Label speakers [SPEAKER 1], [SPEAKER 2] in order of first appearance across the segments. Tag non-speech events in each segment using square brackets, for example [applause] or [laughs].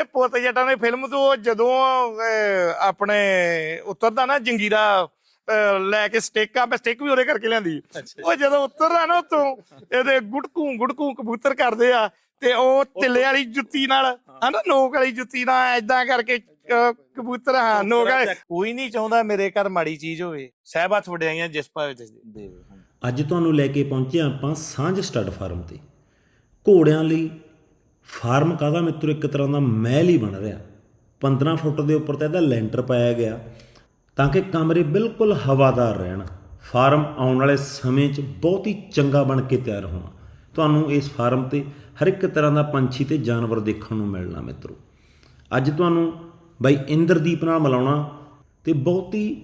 [SPEAKER 1] ਇਹ ਪੁੱਤ ਜੱਟਾਂ ਦੀ ਫਿਲਮ ਤੋਂ ਜਦੋਂ ਆਪਣੇ ਉਤਰਦਾ ਨਾ ਜੰਗੀਰਾ ਲੈ ਕੇ ਸਟਿੱਕ ਆ ਮੈਂ ਸਟਿੱਕ ਵੀ ਉਹਦੇ ਕਰਕੇ ਲਿਆਂਦੀ। ਉਹ ਜਦੋਂ ਉਤਰਦਾ ਨਾ ਉਤੋਂ ਇਹਦੇ ਗੁੜਕੂ ਗੁੜਕੂ ਕਬੂਤਰ ਕਰਦੇ ਆ ਤੇ ਉਹ ਤਿੱਲੇ ਵਾਲੀ ਜੁੱਤੀ ਨਾਲ ਹਨਾ ਨੋਕ ਵਾਲੀ ਜੁੱਤੀ ਨਾਲ ਐਦਾਂ ਕਰਕੇ ਕਬੂਤਰ ਹਾਂ ਨੋਕ ਕੋਈ ਨਹੀਂ ਚਾਹੁੰਦਾ ਮੇਰੇ ਘਰ ਮਾੜੀ ਚੀਜ਼ ਹੋਵੇ। ਸਹਿਬਤ ਵਡਿਆਈਆਂ ਜਿਸ ਭਾਵੇਂ ਤੇ
[SPEAKER 2] ਅੱਜ ਤੁਹਾਨੂੰ ਲੈ ਕੇ ਪਹੁੰਚੇ ਹਾਂ ਆਪਾਂ ਸਾਂਝ ਸਟੱਡ ਫਾਰਮ ਤੇ। ਘੋੜਿਆਂ ਲਈ ਫਾਰਮ ਕਾਹਦਾ ਮਿੱਤਰੋ? ਇੱਕ ਤਰ੍ਹਾਂ ਦਾ ਮਹਿਲ ਹੀ ਬਣ ਰਿਹਾ। 15 ਫੁੱਟ ਦੇ ਉੱਪਰ ਤਾਂ ਇਹਦਾ ਲੈਂਟਰ ਪਾਇਆ ਗਿਆ। ਤਾਂ ਕਿ ਕਮਰੇ ਬਿਲਕੁਲ ਹਵਾਦਾਰ ਰਹਿਣ। ਫਾਰਮ ਆਉਣ ਵਾਲੇ ਸਮੇਂ 'ਚ ਬਹੁਤ ਹੀ ਚੰਗਾ ਬਣ ਕੇ ਤਿਆਰ ਹੋਣਾ। ਤੁਹਾਨੂੰ ਇਸ ਫਾਰਮ ਤੇ ਹਰ ਇੱਕ ਤਰ੍ਹਾਂ ਦਾ ਪੰਛੀ ਤੇ ਜਾਨਵਰ ਦੇਖਣ ਨੂੰ ਮਿਲਣਾ ਮਿੱਤਰੋ। ਅੱਜ ਤੁਹਾਨੂੰ ਬਾਈ ਇੰਦਰਦੀਪ ਨਾਲ ਮਿਲਾਉਣਾ ਤੇ ਬਹੁਤ ਹੀ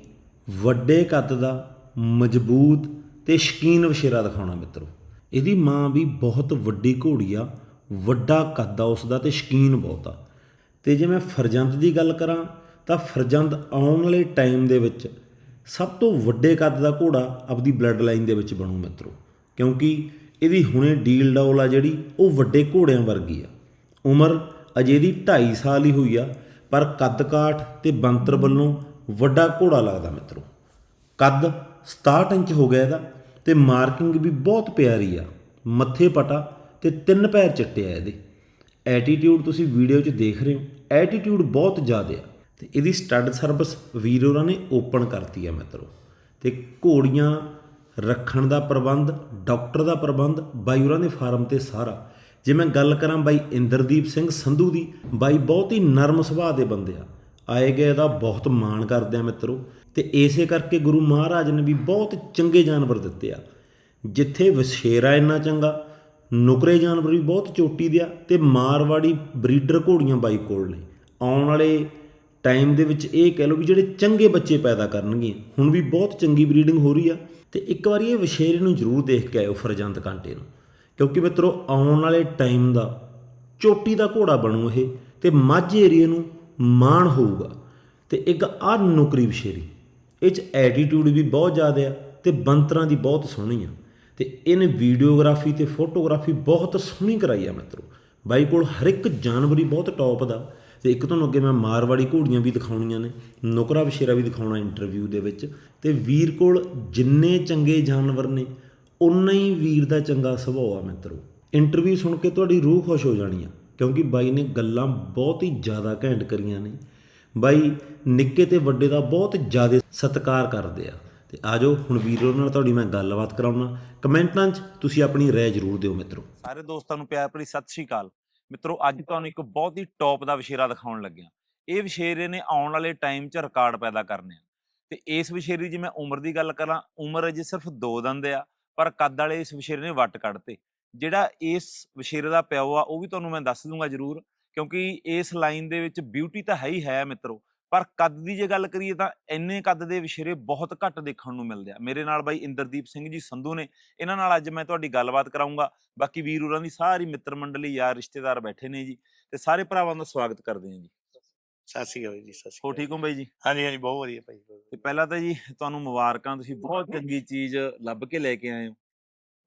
[SPEAKER 2] ਵੱਡੇ ਕੱਦ ਦਾ, ਮਜ਼ਬੂਤ ਤੇ ਸ਼ਕੀਨ ਵਸ਼ੇਰਾ ਦਿਖਾਉਣਾ ਮਿੱਤਰੋ। ਇਹਦੀ ਮਾਂ ਵੀ ਬਹੁਤ ਵੱਡੀ ਘੋੜੀ ਆ। ਵੱਡਾ ਕੱਦ ਆ ਉਸਦਾ ਤੇ ਸ਼ਕੀਨ ਬਹੁਤ ਆ। ਤੇ ਜੇ ਮੈਂ ਫਰਜੰਦ ਦੀ ਗੱਲ ਕਰਾਂ, ਤਾਂ ਫਰਜੰਦ ਆਉਣ ਵਾਲੇ ਟਾਈਮ ਦੇ ਵਿੱਚ ਸਭ ਤੋਂ ਵੱਡੇ ਕੱਦ ਦਾ ਘੋੜਾ ਆਪਦੀ ਬਲੱਡ ਲਾਈਨ ਦੇ ਵਿੱਚ ਬਣੂ ਮਿੱਤਰੋ। ਕਿਉਂਕਿ ਇਹਦੀ ਹੁਣੇ ਡੀਲ ਡੌਲ ਆ ਜਿਹੜੀ, ਉਹ ਵੱਡੇ ਘੋੜਿਆਂ ਵਰਗੀ ਆ। ਉਮਰ ਅਜੇ ਦੀ 2.5 ਸਾਲ ਹੀ ਹੋਈ ਆ, ਪਰ ਕੱਦ ਕਾਠ ਤੇ ਬੰਤਰ ਵੱਲੋਂ ਵੱਡਾ ਘੋੜਾ ਲੱਗਦਾ ਮਿੱਤਰੋ। ਕੱਦ 67 ਇੰਚ ਹੋ ਗਿਆ ਇਹਦਾ, ਤੇ ਮਾਰਕਿੰਗ ਵੀ ਬਹੁਤ ਪਿਆਰੀ ਆ। ਮੱਥੇ ਪਟਾ ਤੇ ਤਿੰਨ ਪੈਰ ਚਿੱਟੇ ਆ ਇਹਦੇ। ਐਟੀਟਿਊਡ ਤੁਸੀਂ ਵੀਡੀਓ 'ਚ ਦੇਖ ਰਹੇ ਹੋ। ਐਟੀਟਿਊਡ ਬਹੁਤ ਜ਼ਿਆਦਾ ਆ। ਤੇ ਇਹਦੀ ਸਟੱਡ ਸਰਵਿਸ ਵੀਰ ਹੋਰਾਂ ਨੇ ਓਪਨ ਕਰਤੀ ਆ ਮਿੱਤਰੋ। ਤੇ ਘੋੜੀਆਂ ਰੱਖਣ ਦਾ ਪ੍ਰਬੰਧ ਡਾਕਟਰ ਦਾ ਪ੍ਰਬੰਧ, ਬਾਈ ਹੋਰਾਂ ਦੇ ਫਾਰਮ ਤੇ ਸਾਰਾ। ਜੇ ਮੈਂ ਗੱਲ ਕਰਾਂ ਬਾਈ ਇੰਦਰਦੀਪ ਸਿੰਘ ਸੰਧੂ ਦੀ, ਬਾਈ ਬਹੁਤ ਹੀ ਨਰਮ ਸੁਭਾਅ ਦੇ ਬੰਦੇ ਆ। ਆਏ ਗਏ ਦਾ ਬਹੁਤ ਮਾਣ ਕਰਦੇ ਆ ਮਿੱਤਰੋ। ਤੇ ਇਸੇ ਕਰਕੇ ਗੁਰੂ ਮਹਾਰਾਜ ਨੇ ਵੀ ਬਹੁਤ ਚੰਗੇ ਜਾਨਵਰ ਦਿੱਤੇ ਆ। ਜਿੱਥੇ ਵਸ਼ੇਰਾ ਇੰਨਾ ਚੰਗਾ ਨੁਕਰੇ ਜਾਨਵਰ ਵੀ ਬਹੁਤ ਚੋਟੀ ਦੇ ਆ ਤੇ ਮਾਰਵਾੜੀ ਬਰੀਡਰ ਘੋੜੀਆਂ ਬਾਈ ਕੋਲ ਨੇ। ਆਉਣ ਵਾਲੇ ਟਾਈਮ ਦੇ ਵਿੱਚ ਇਹ ਕਹਿ ਲਓ ਵੀ ਜਿਹੜੇ ਚੰਗੇ ਬੱਚੇ ਪੈਦਾ ਕਰਨਗੇ, ਹੁਣ ਵੀ ਬਹੁਤ ਚੰਗੀ ਬਰੀਡਿੰਗ ਹੋ ਰਹੀ ਆ ਤੇ ਇੱਕ ਵਾਰੀ ਇਹ ਵਸ਼ੇਰੇ ਨੂੰ ਜ਼ਰੂਰ ਦੇਖ ਕੇ ਆਇਓ ਫਰਜੰਦ ਕਾਂਟੇ ਨੂੰ। ਕਿਉਂਕਿ ਮਿੱਤਰੋ, ਆਉਣ ਵਾਲੇ ਟਾਈਮ ਦਾ ਚੋਟੀ ਦਾ ਘੋੜਾ ਬਣੂ ਇਹ ਤੇ ਮਾਝੇ ਏਰੀਏ ਨੂੰ ਮਾਣ ਹੋਊਗਾ। ਤੇ ਇੱਕ ਆ ਨੁਕਰੀ ਵਸ਼ੇਰੀ, ਇਹ ਚ ਐਟੀਟਿਊਡ ਵੀ ਬਹੁਤ ਜ਼ਿਆਦਾ ਆ ਤੇ ਬੰਤਰਾਂ ਦੀ ਬਹੁਤ ਸੋਹਣੀ ਆ। ਤੇ ਇਹਨੇ ਵੀਡੀਓਗ੍ਰਾਫੀ ਤੇ ਫੋਟੋਗ੍ਰਾਫੀ ਬਹੁਤ ਸੋਹਣੀ ਕਰਾਈ ਆ ਮਿੱਤਰੋ। ਬਾਈ ਕੋਲ ਹਰ ਇੱਕ ਜਾਨਵਰ ਹੀ ਬਹੁਤ ਟੌਪ ਦਾ। ਤੇ ਇੱਕ ਤੁਹਾਨੂੰ ਅੱਗੇ ਮੈਂ ਮਾਰਵਾੜੀ ਘੋੜੀਆਂ ਵੀ ਦਿਖਾਉਣੀਆਂ ਨੇ, ਨੁਕਰਾ ਵਸ਼ੇਰਾ ਵੀ ਦਿਖਾਉਣਾ ਇੰਟਰਵਿਊ ਦੇ ਵਿੱਚ। ਤੇ ਵੀਰ ਕੋਲ ਜਿੰਨੇ ਚੰਗੇ ਜਾਨਵਰ ਨੇ ਉਨਾ ਹੀ ਵੀਰ ਦਾ ਚੰਗਾ ਸੁਭਾਅ ਆ ਮਿੱਤਰੋ। ਇੰਟਰਵਿਊ ਸੁਣ ਕੇ ਤੁਹਾਡੀ ਰੂਹ ਖੁਸ਼ ਹੋ ਜਾਣੀ ਆ, ਕਿਉਂਕਿ ਬਾਈ ਨੇ ਗੱਲਾਂ ਬਹੁਤ ਹੀ ਜ਼ਿਆਦਾ ਘੈਂਟ ਕਰੀਆਂ ਨੇ। ਬਾਈ ਨਿੱਕੇ ਤੇ ਵੱਡੇ ਦਾ ਬਹੁਤ ਜ਼ਿਆਦਾ ਸਤਿਕਾਰ ਕਰਦੇ ਆ। ਤੇ ਆਜੋ ਹੁਣ ਵੀਰ ਨਾਲ ਤੁਹਾਡੀ ਮੈਂ ਗੱਲਬਾਤ ਕਰਾਉਣਾ। ਕਮੈਂਟਾਂ 'ਚ ਤੁਸੀਂ ਆਪਣੀ ਰਾਏ ਜ਼ਰੂਰ ਦਿਓ ਮਿੱਤਰੋ।
[SPEAKER 3] ਸਾਰੇ ਦੋਸਤਾਂ ਨੂੰ ਪਿਆਰ ਭਰੀ ਸਤਿ ਸ਼੍ਰੀ ਅਕਾਲ। ਮਿੱਤਰੋ, ਅੱਜ ਤੁਹਾਨੂੰ ਇੱਕ ਬਹੁਤ ਹੀ ਟੌਪ ਦਾ ਵਿਸ਼ੇਰਾ ਦਿਖਾਉਣ ਲੱਗਿਆ। ਇਹ ਵਿਸ਼ੇਰੇ ਨੇ ਆਉਣ ਵਾਲੇ ਟਾਈਮ 'ਚ ਰਿਕਾਰਡ ਪੈਦਾ ਕਰਨੇ ਆ। ਤੇ ਇਸ ਵਿਸ਼ੇਰੀ ਜੇ ਮੈਂ ਉਮਰ ਦੀ ਗੱਲ ਕਰਾਂ, ਉਮਰ ਅਜੇ ਸਿਰਫ 2 ਦੰਦ ਆ, ਪਰ ਕੱਦ ਵਾਲੇ ਇਸ ਵਿਸ਼ੇਰੇ ਨੇ ਵੱਟ ਕੱਢਤੇ। ਜਿਹੜਾ ਇਸ ਵਿਸ਼ੇਰੇ ਦਾ ਪਿਓ ਆ, ਉਹ ਵੀ ਤੁਹਾਨੂੰ ਮੈਂ ਦੱਸ ਦੂੰਗਾ ਜਰੂਰ, ਕਿਉਂਕਿ ਇਸ ਲਾਈਨ ਦੇ ਵਿੱਚ ਬਿਊਟੀ ਤਾਂ ਹੈ ਹੀ ਹੈ ਮਿੱਤਰੋ। ਪਰ ਕੱਦ ਦੀ ਜੇ ਗੱਲ ਕਰੀਏ ਤਾਂ ਇੰਨੇ ਕੱਦ ਦੇ ਵਿਸ਼ੇਰੇ ਬਹੁਤ ਘੱਟ ਦੇਖਣ ਨੂੰ ਮਿਲਦੇ ਆ। ਮੇਰੇ ਨਾਲ ਬਾਈ ਇੰਦਰਦੀਪ ਸਿੰਘ ਜੀ ਸੰਧੂ ਨੇ ਇਹਨਾਂ ਨਾਲ ਅੱਜ ਮੈਂ ਤੁਹਾਡੀ ਗੱਲਬਾਤ ਕਰਾਉਂਗਾ ਬਾਕੀ ਵੀਰ ਹੋਰਾਂ ਦੀ ਸਾਰੀ ਮਿੱਤਰ ਮੰਡਲੀ ਯਾਰ ਰਿਸ਼ਤੇਦਾਰ ਬੈਠੇ ਨੇ ਜੀ ਤੇ ਸਾਰੇ ਭਰਾਵਾਂ ਦਾ ਸਵਾਗਤ ਕਰਦੇ ਹਾਂ ਜੀ।
[SPEAKER 1] ਸਤਿ ਸ਼੍ਰੀ ਅਕਾਲ ਜੀ ਸਤਿ ਸ਼੍ਰੀ
[SPEAKER 3] ਹੋ ਠੀਕ ਹੋ ਬਾਈ ਜੀ?
[SPEAKER 1] ਹਾਂਜੀ ਹਾਂਜੀ ਬਹੁਤ ਵਧੀਆ ਭਾਈ
[SPEAKER 3] ਤੇ ਪਹਿਲਾਂ ਤਾਂ ਜੀ ਤੁਹਾਨੂੰ ਮੁਬਾਰਕਾਂ ਤੁਸੀਂ ਬਹੁਤ ਚੰਗੀ ਚੀਜ਼ ਲੱਭ ਕੇ ਲੈ ਕੇ ਆਏ ਹੋ।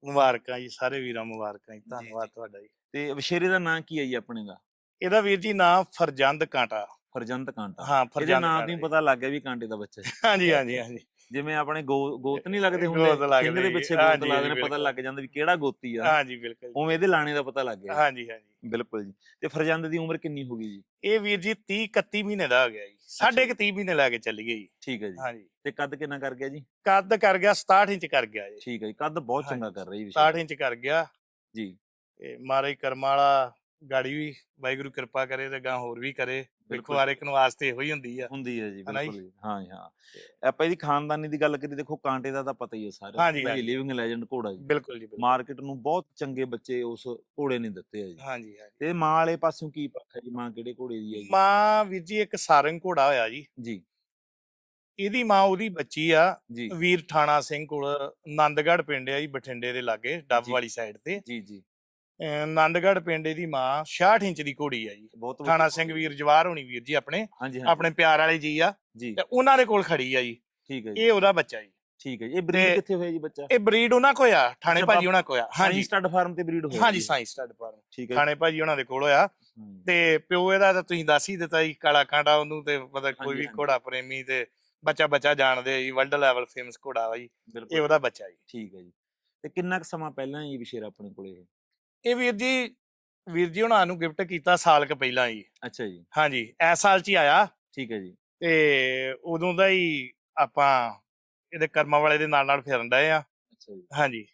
[SPEAKER 1] ਮੁਬਾਰਕਾਂ ਜੀ ਸਾਰੇ ਵੀਰਾਂ ਮੁਬਾਰਕਾਂ ਜੀ ਧੰਨਵਾਦ ਤੁਹਾਡਾ ਜੀ।
[SPEAKER 3] ਤੇ ਵਿਸ਼ੇਰੇ ਦਾ ਨਾਂ ਕੀ ਹੈ ਜੀ ਆਪਣੇ ਦਾ?
[SPEAKER 1] ਇਹਦਾ ਵੀਰ ਜੀ ਨਾਮ ਫਰਜੰਦ ਕਾਂਟਾ।
[SPEAKER 3] ਫਰਜੰਤ ਕਾਂਟਾ
[SPEAKER 1] ਹਾਂ
[SPEAKER 3] ਇਹਦੇ
[SPEAKER 1] ਫਰਜੰਦ
[SPEAKER 3] ਨਾਂ ਤੋਂ ਹੀ। ਪਤਾ ਲੱਗ ਗਿਆ ਵੀ ਕਾਂਟੇ ਦਾ ਬੱਚਾ ਹੈ
[SPEAKER 1] ਹਾਂਜੀ ਹਾਂਜੀ ਹਾਂਜੀ।
[SPEAKER 3] ਜਿਵੇਂ ਆਪਣੇ ਗੋ ਗੋਤ ਨਹੀਂ ਲੱਗਦੇ
[SPEAKER 1] ਗੋਤ
[SPEAKER 3] ਹੁੰਦੇ
[SPEAKER 1] ਲੱਗਦੇ
[SPEAKER 3] ਸਿੰਘ ਦੇ
[SPEAKER 1] ਜੀ,
[SPEAKER 3] ਪਿੱਛੇ ਗੋਤ
[SPEAKER 1] ਹਾਂਜੀ,
[SPEAKER 3] ਲੱਗਦੇ ਨੇ ਪਤਾ
[SPEAKER 1] ਬਿਲਕੁਲ।
[SPEAKER 3] ਲੱਗ ਜਾਂਦਾ ਵੀ ਕਿਹੜਾ ਗੋਤੀ ਆ।
[SPEAKER 1] ਹਾਂਜੀ ਬਿਲਕੁਲ।
[SPEAKER 3] ਉਵੇਂ ਇਹਦੇ ਲਾਣੇ ਦਾ ਪਤਾ ਲੱਗ ਗਿਆ।
[SPEAKER 1] ਹਾਂਜੀ ਹਾਂਜੀ।
[SPEAKER 3] ਬਿਲਕੁਲ ਜੀ। ਤੇ ਫਰਜੰਦ ਦੀ ਉਮਰ ਕਿੰਨੀ ਹੋ ਗਈ ਜੀ?
[SPEAKER 1] ਇਹ ਵੀਰ ਜੀ 30 31 ਮਹੀਨੇ ਦਾ ਹੋ ਗਿਆ ਜੀ। ਸਾਢੇ ਕੁ 30 ਮਹੀਨੇ ਲੈ ਕੇ ਚੱਲੀ ਗਈ ਜੀ।
[SPEAKER 3] ਠੀਕ ਹੈ ਜੀ।
[SPEAKER 1] ਹਾਂਜੀ।
[SPEAKER 3] ਤੇ ਕੱਦ ਕਿੰਨਾ ਕਰ ਗਿਆ ਜੀ?
[SPEAKER 1] ਕੱਦ ਕਰ ਗਿਆ 67 ਇੰਚ ਕਰ ਗਿਆ ਜੀ।
[SPEAKER 3] ਠੀਕ ਹੈ ਜੀ। ਕੱਦ ਬਹੁਤ ਚੰਗਾ ਕਰ ਰਹੀ ਵਿਸ਼ੇਰਾ
[SPEAKER 1] 67 ਇੰਚ ਕਰ ਗਿਆ।
[SPEAKER 3] ਜੀ।
[SPEAKER 1] ਤੇ ਮਾਰੇ ਕਰਮ ਵਾਲਾ ਗਾੜੀ ਵੀ ਵਾਹਿਗੁਰੂ ਕਿਰਪਾ ਕਰੇ ਤੇ ਗਾਂ ਹੋਰ ਵੀ ਕਰੇ।
[SPEAKER 3] ਬਿਲਕੁਲ।
[SPEAKER 1] ਹਰ ਇੱਕ ਨੂੰ ਆਸਤੇ ਇਹੋ ਹੀ ਹੁੰਦੀ ਆ।
[SPEAKER 3] ਹੁੰਦੀ ਹੈ ਜੀ
[SPEAKER 1] ਹਨਾ ਜੀ?
[SPEAKER 3] ਬਿਲਕੁਲ ਜੀ। ਹਾਂ ਜੀ, ਹਾਂ। ਆਪਾਂ ਇਹਦੀ ਖਾਨਦਾਨੀ ਦੀ ਗੱਲ ਕਰੀ ਦੇਖੋ ਕਾਂਟੇ ਦਾ ਤਾਂ ਪਤਾ ਹੀ ਹੈ ਨੂੰ
[SPEAKER 1] ਹਾਂਜੀ।
[SPEAKER 3] ਲਿਵਿੰਗ ਲੈਜੈਂਡ ਘੋੜਾ ਜੀ।
[SPEAKER 1] ਬਿਲਕੁਲ ਜੀ ਬਿਲਕੁਲ।
[SPEAKER 3] ਮਾਰਕੀਟ ਨੂੰ ਬਹੁਤ ਚੰਗੇ ਬੱਚੇ ਉਸ ਘੋੜੇ ਨੇ ਦਿੱਤੇ ਆ ਜੀ।
[SPEAKER 1] ਹਾਂਜੀ ਹਾਂਜੀ
[SPEAKER 3] ਤੇ ਮਾਂ ਵਾਲੇ ਪਾਸਿਓਂ ਕੀ ਪੱਖ ਹੈ ਜੀ? ਮਾਂ ਕਿਹੜੇ ਘੋੜੇ ਦੀ ਹੈ ਜੀ?
[SPEAKER 1] ਮਾਂ ਵੀਰ ਜੀ ਇੱਕ ਸਾਰੰਗ ਘੋੜਾ ਹੋਇਆ ਜੀ।
[SPEAKER 3] ਜੀ।
[SPEAKER 1] ਇਹਦੀ ਮਾਂ ਉਹਦੀ ਬੱਚੀ ਆ
[SPEAKER 3] ਜੀ।
[SPEAKER 1] ਵੀਰ ਠਾਣਾ ਸਿੰਘ ਕੋਲ ਆਨੰਦਗੜ੍ਹ ਪਿੰਡ ਆ ਜੀ ਬਠਿੰਡੇ ਦੇ ਲਾਗੇ ਡੱਬ
[SPEAKER 3] ਜੀ।
[SPEAKER 1] ਵਾਲੀ ਸਾਈਡ ਤੇ।
[SPEAKER 3] ਜੀ ਜੀ।
[SPEAKER 1] ਅਹ ਆਨੰਦਗੜ੍ਹ ਪਿੰਡ ਦੀ ਮਾਂ 66 ਇੰਚ ਦੀ ਘੋੜੀ ਆ ਜੀ।
[SPEAKER 3] ਵਧੀਆ
[SPEAKER 1] ਸਿੰਘ ਵੀਰ ਜਵਾਰ ਹੋਣੀ ਵੀਰ ਜੀ ਆਪਣੇ ਆਪਣੇ ਪਿਆਰ ਵਾਲੇ ਜੀ ਆ। ਤੇ ਉਹਨਾਂ ਦੇ ਕੋਲ ਖੜੀ ਆ ਜੀ।
[SPEAKER 3] ਠੀਕ ਹੈ ਜੀ।
[SPEAKER 1] ਇਹ ਉਹਦਾ ਬੱਚਾ ਜੀ।
[SPEAKER 3] ਠੀਕ ਹੈ ਇਹ ਬਰੀਡ ਕਿੱਥੇ ਹੋਇਆ ਜੀ ਬੱਚਾ?
[SPEAKER 1] ਇਹ ਬਰੀਡ ਉਹਨਾਂ ਕੋਲ ਆ
[SPEAKER 3] ਅੱਛਾ,
[SPEAKER 1] ਭਾਜੀ ਉਹਨਾਂ ਕੋਲ ਆ।
[SPEAKER 3] ਹਾਂਜੀ। ਸਟੱਡ ਫਾਰਮ ਤੇ ਬਰੀਡ ਹੋਇਆ
[SPEAKER 1] ਹਾਂਜੀ। Science stud farm.
[SPEAKER 3] ਠੀਕ ਹੈ
[SPEAKER 1] ਠਾਣੇ ਭਾਜੀ ਉਹਨਾਂ ਦੇ ਕੋਲ ਹੋਇਆ। ਤੇ ਪਿਓ ਇਹਦਾ ਤਾਂ ਤੁਸੀਂ ਦੱਸ ਹੀ ਦਿੱਤਾ ਜੀ ਕਾਲਾ ਕਾਂਡਾ ਉਹਨੂੰ ਤੇ ਮਤਲਬ ਕੋਈ ਵੀ। ਘੋੜਾ ਪ੍ਰੇਮੀ ਤੇ ਬੱਚਾ ਬੱਚਾ ਜਾਣਦੇ ਆ ਜੀ ਵਰਲਡ ਲੈਵਲ ਫੇਮਸ ਘੋੜਾ ਵਾ ਜੀ। ਇਹ ਉਹਦਾ ਬੱਚਾ ਜੀ।
[SPEAKER 3] ਠੀਕ ਹੈ ਜੀ। ਤੇ ਕਿੰਨਾ ਕੁ ਸਮਾਂ ਪਹਿਲਾਂ ਇਹ ਵਿਸ਼ੇਰਾ ਆਪਣੇ ਕੋਲੇ ਇਹ
[SPEAKER 1] ਵੀਰ ਜੀ ਵੀਰ ਜੀ ਹੁਣਾਂ ਨੂੰ ਗਿਫਟ ਕੀਤਾ ਸਾਲ ਕ ਪਹਿਲਾਂ ਜੀ
[SPEAKER 3] ਅੱਛਾ ਜੀ।
[SPEAKER 1] ਹਾਂਜੀ ਇਸ ਸਾਲ ਚ ਹੀ ਆਇਆ।
[SPEAKER 3] ਠੀਕ ਹੈ ਜੀ।
[SPEAKER 1] ਤੇ ਉਦੋਂ ਦਾ ਹੀ ਆਪਾਂ ਇਹਦੇ ਕਰਮਾਂ ਵਾਲੇ ਦੇ ਨਾਲ ਨਾਲ ਫਿਰਨ ਡਏ ਆ।
[SPEAKER 3] ਅੱਛਾ ਜੀ।
[SPEAKER 1] ਹਾਂਜੀ।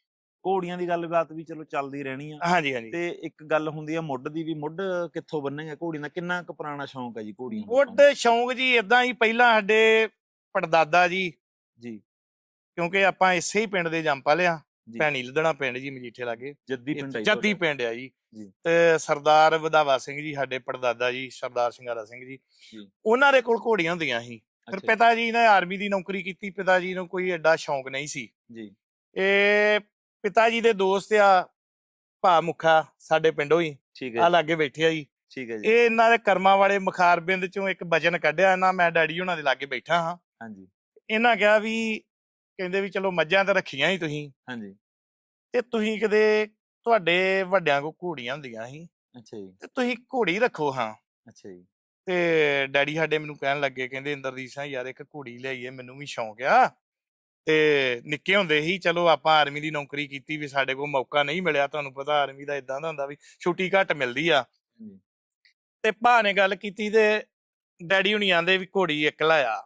[SPEAKER 3] ਘੋੜੀਆਂ ਦੀ ਗੱਲਬਾਤ ਵੀ ਚਲੋ ਚੱਲਦੀ ਰਹਿਣੀ ਆ।
[SPEAKER 1] ਹਾਂਜੀ ਹਾਂਜੀ।
[SPEAKER 3] ਤੇ ਇੱਕ ਗੱਲ ਹੁੰਦੀ ਆ ਮੁੱਢ ਦੀ ਵੀ ਮੁੱਢ ਕਿੱਥੋਂ ਬੰਨੇਗਾ ਘੋੜੀ ਦਾ? ਕਿੰਨਾ ਕੁ ਪੁਰਾਣਾ ਸ਼ੌਂਕ ਹੈ ਜੀ ਘੋੜੀਆਂ ਦਾ
[SPEAKER 1] ਵੁੱਡ ਸ਼ੌਂਕ ਜੀ ਇਦਾਂ ਹੀ ਪਹਿਲਾਂ ਸਾਡੇ ਪੜਦਾਦਾ ਜੀ
[SPEAKER 3] ਜੀ।
[SPEAKER 1] ਕਿਉਂਕਿ ਆਪਾਂ ਇਸੇ ਹੀ ਪਿੰਡ ਦੇ ਜੰਮ ਲਿਆ ਭੈਣੀ ਲਦਣਾ ਪਿੰਡ ਜੀ ਮਜੀਠੇ ਲਾਗੇ।
[SPEAKER 3] ਜੱਦੀ ਪਿੰਡ
[SPEAKER 1] ਜੱਦੀ। ਪਿੰਡ ਆ ਜੀ। ਤੇ ਸਰਦਾਰ ਵਧਾਵਾ ਸਿੰਘ ਜੀ ਸਾਡੇ ਪੜਦਾਦਾ ਜੀ ਸਰਦਾਰ ਸਿੰਘਾਰਾ ਸਿੰਘ ਜੀ। ਉਹਨਾਂ ਦੇ ਕੋਲ ਘੋੜੀਆਂ ਹੁੰਦੀਆਂ ਸੀ। ਫਿਰ ਪਿਤਾ ਜੀ ਨੇ ਆਰਮੀ ਦੀ ਨੌਕਰੀ ਕੀਤੀ ਪਿਤਾ ਜੀ ਨੂੰ ਕੋਈ ਐਡਾ ਸ਼ੌਂਕ ਨਹੀਂ ਸੀ।
[SPEAKER 3] ਜੀ।
[SPEAKER 1] ਇਹ ਪਿਤਾ ਜੀ ਦੇ ਦੋਸਤ ਆ ਭਾ ਮੁਖਾ ਸਾਡੇ ਪਿੰਡੋਂ ਹੀ ਆ ਲਾਗੇ ਬੈਠੇ ਆ ਜੀ।
[SPEAKER 3] ਠੀਕ ਹੈ ਜੀ।
[SPEAKER 1] ਇਹ ਇਹਨਾਂ ਦੇ ਕਰਮਾਂ ਵਾਲੇ ਮੁਖਾਰਬਿੰਦ ਚੋਂ ਇੱਕ ਵਚਨ ਕੱਢਿਆ ਇਹਨਾਂ ਮੈਂ ਡੈਡੀ ਉਹਨਾਂ ਦੇ ਲਾਗੇ ਬੈਠਾ ਹਾਂ।
[SPEAKER 3] ਹਾਂਜੀ।
[SPEAKER 1] ਇਹਨਾਂ ਕਿਹਾ ਵੀ ਕਹਿੰਦੇ ਵੀ ਚਲੋ ਮੱਝਾਂ ਤਾਂ ਰੱਖੀਆਂ ਹੀ ਤੁਸੀਂ।
[SPEAKER 3] ਹਾਂਜੀ।
[SPEAKER 1] ਤੇ ਤੁਸੀਂ ਕਦੇ ਤੁਹਾਡੇ ਵੱਡਿਆਂ ਕੋ ਘੋੜੀਆਂ ਹੁੰਦੀਆਂ ਸੀ
[SPEAKER 3] ਅੱਛਾ ਜੀ।
[SPEAKER 1] ਤੇ ਤੁਸੀਂ ਘੋੜੀ ਰੱਖੋ ਹਾਂ।
[SPEAKER 3] ਅੱਛਾ ਜੀ।
[SPEAKER 1] ਤੇ ਡੈਡੀ ਸਾਡੇ ਮੈਨੂੰ ਕਹਿਣ ਲੱਗੇ ਕਹਿੰਦੇ ਇੰਦਰਜੀਤ ਸਿੰਘ ਯਾਰ ਇੱਕ ਘੋੜੀ ਲਿਆਈਏ ਮੈਨੂੰ ਵੀ ਸ਼ੌਂਕ ਆ। ਤੇ ਨਿੱਕੇ ਹੁੰਦੇ ਹੀ ਚਲੋ ਆਪਾਂ ਆਰਮੀ ਦੀ ਨੌਕਰੀ ਕੀਤੀ ਵੀ ਸਾਡੇ ਕੋਲ ਮੌਕਾ ਨਹੀਂ ਮਿਲਿਆ ਤੁਹਾਨੂੰ ਪਤਾ ਆਰਮੀ ਦਾ ਇਦਾਂ ਦਾ ਹੁੰਦਾ ਵੀ ਛੁੱਟੀ ਘੱਟ ਮਿਲਦੀ ਆ। ਤੇ ਭਾ ਨੇ ਗੱਲ ਕੀਤੀ ਤੇ ਡੈਡੀ ਹੁਣੀ ਆਂਦੇ ਵੀ ਘੋੜੀ ਇੱਕ ਲਾਇਆ।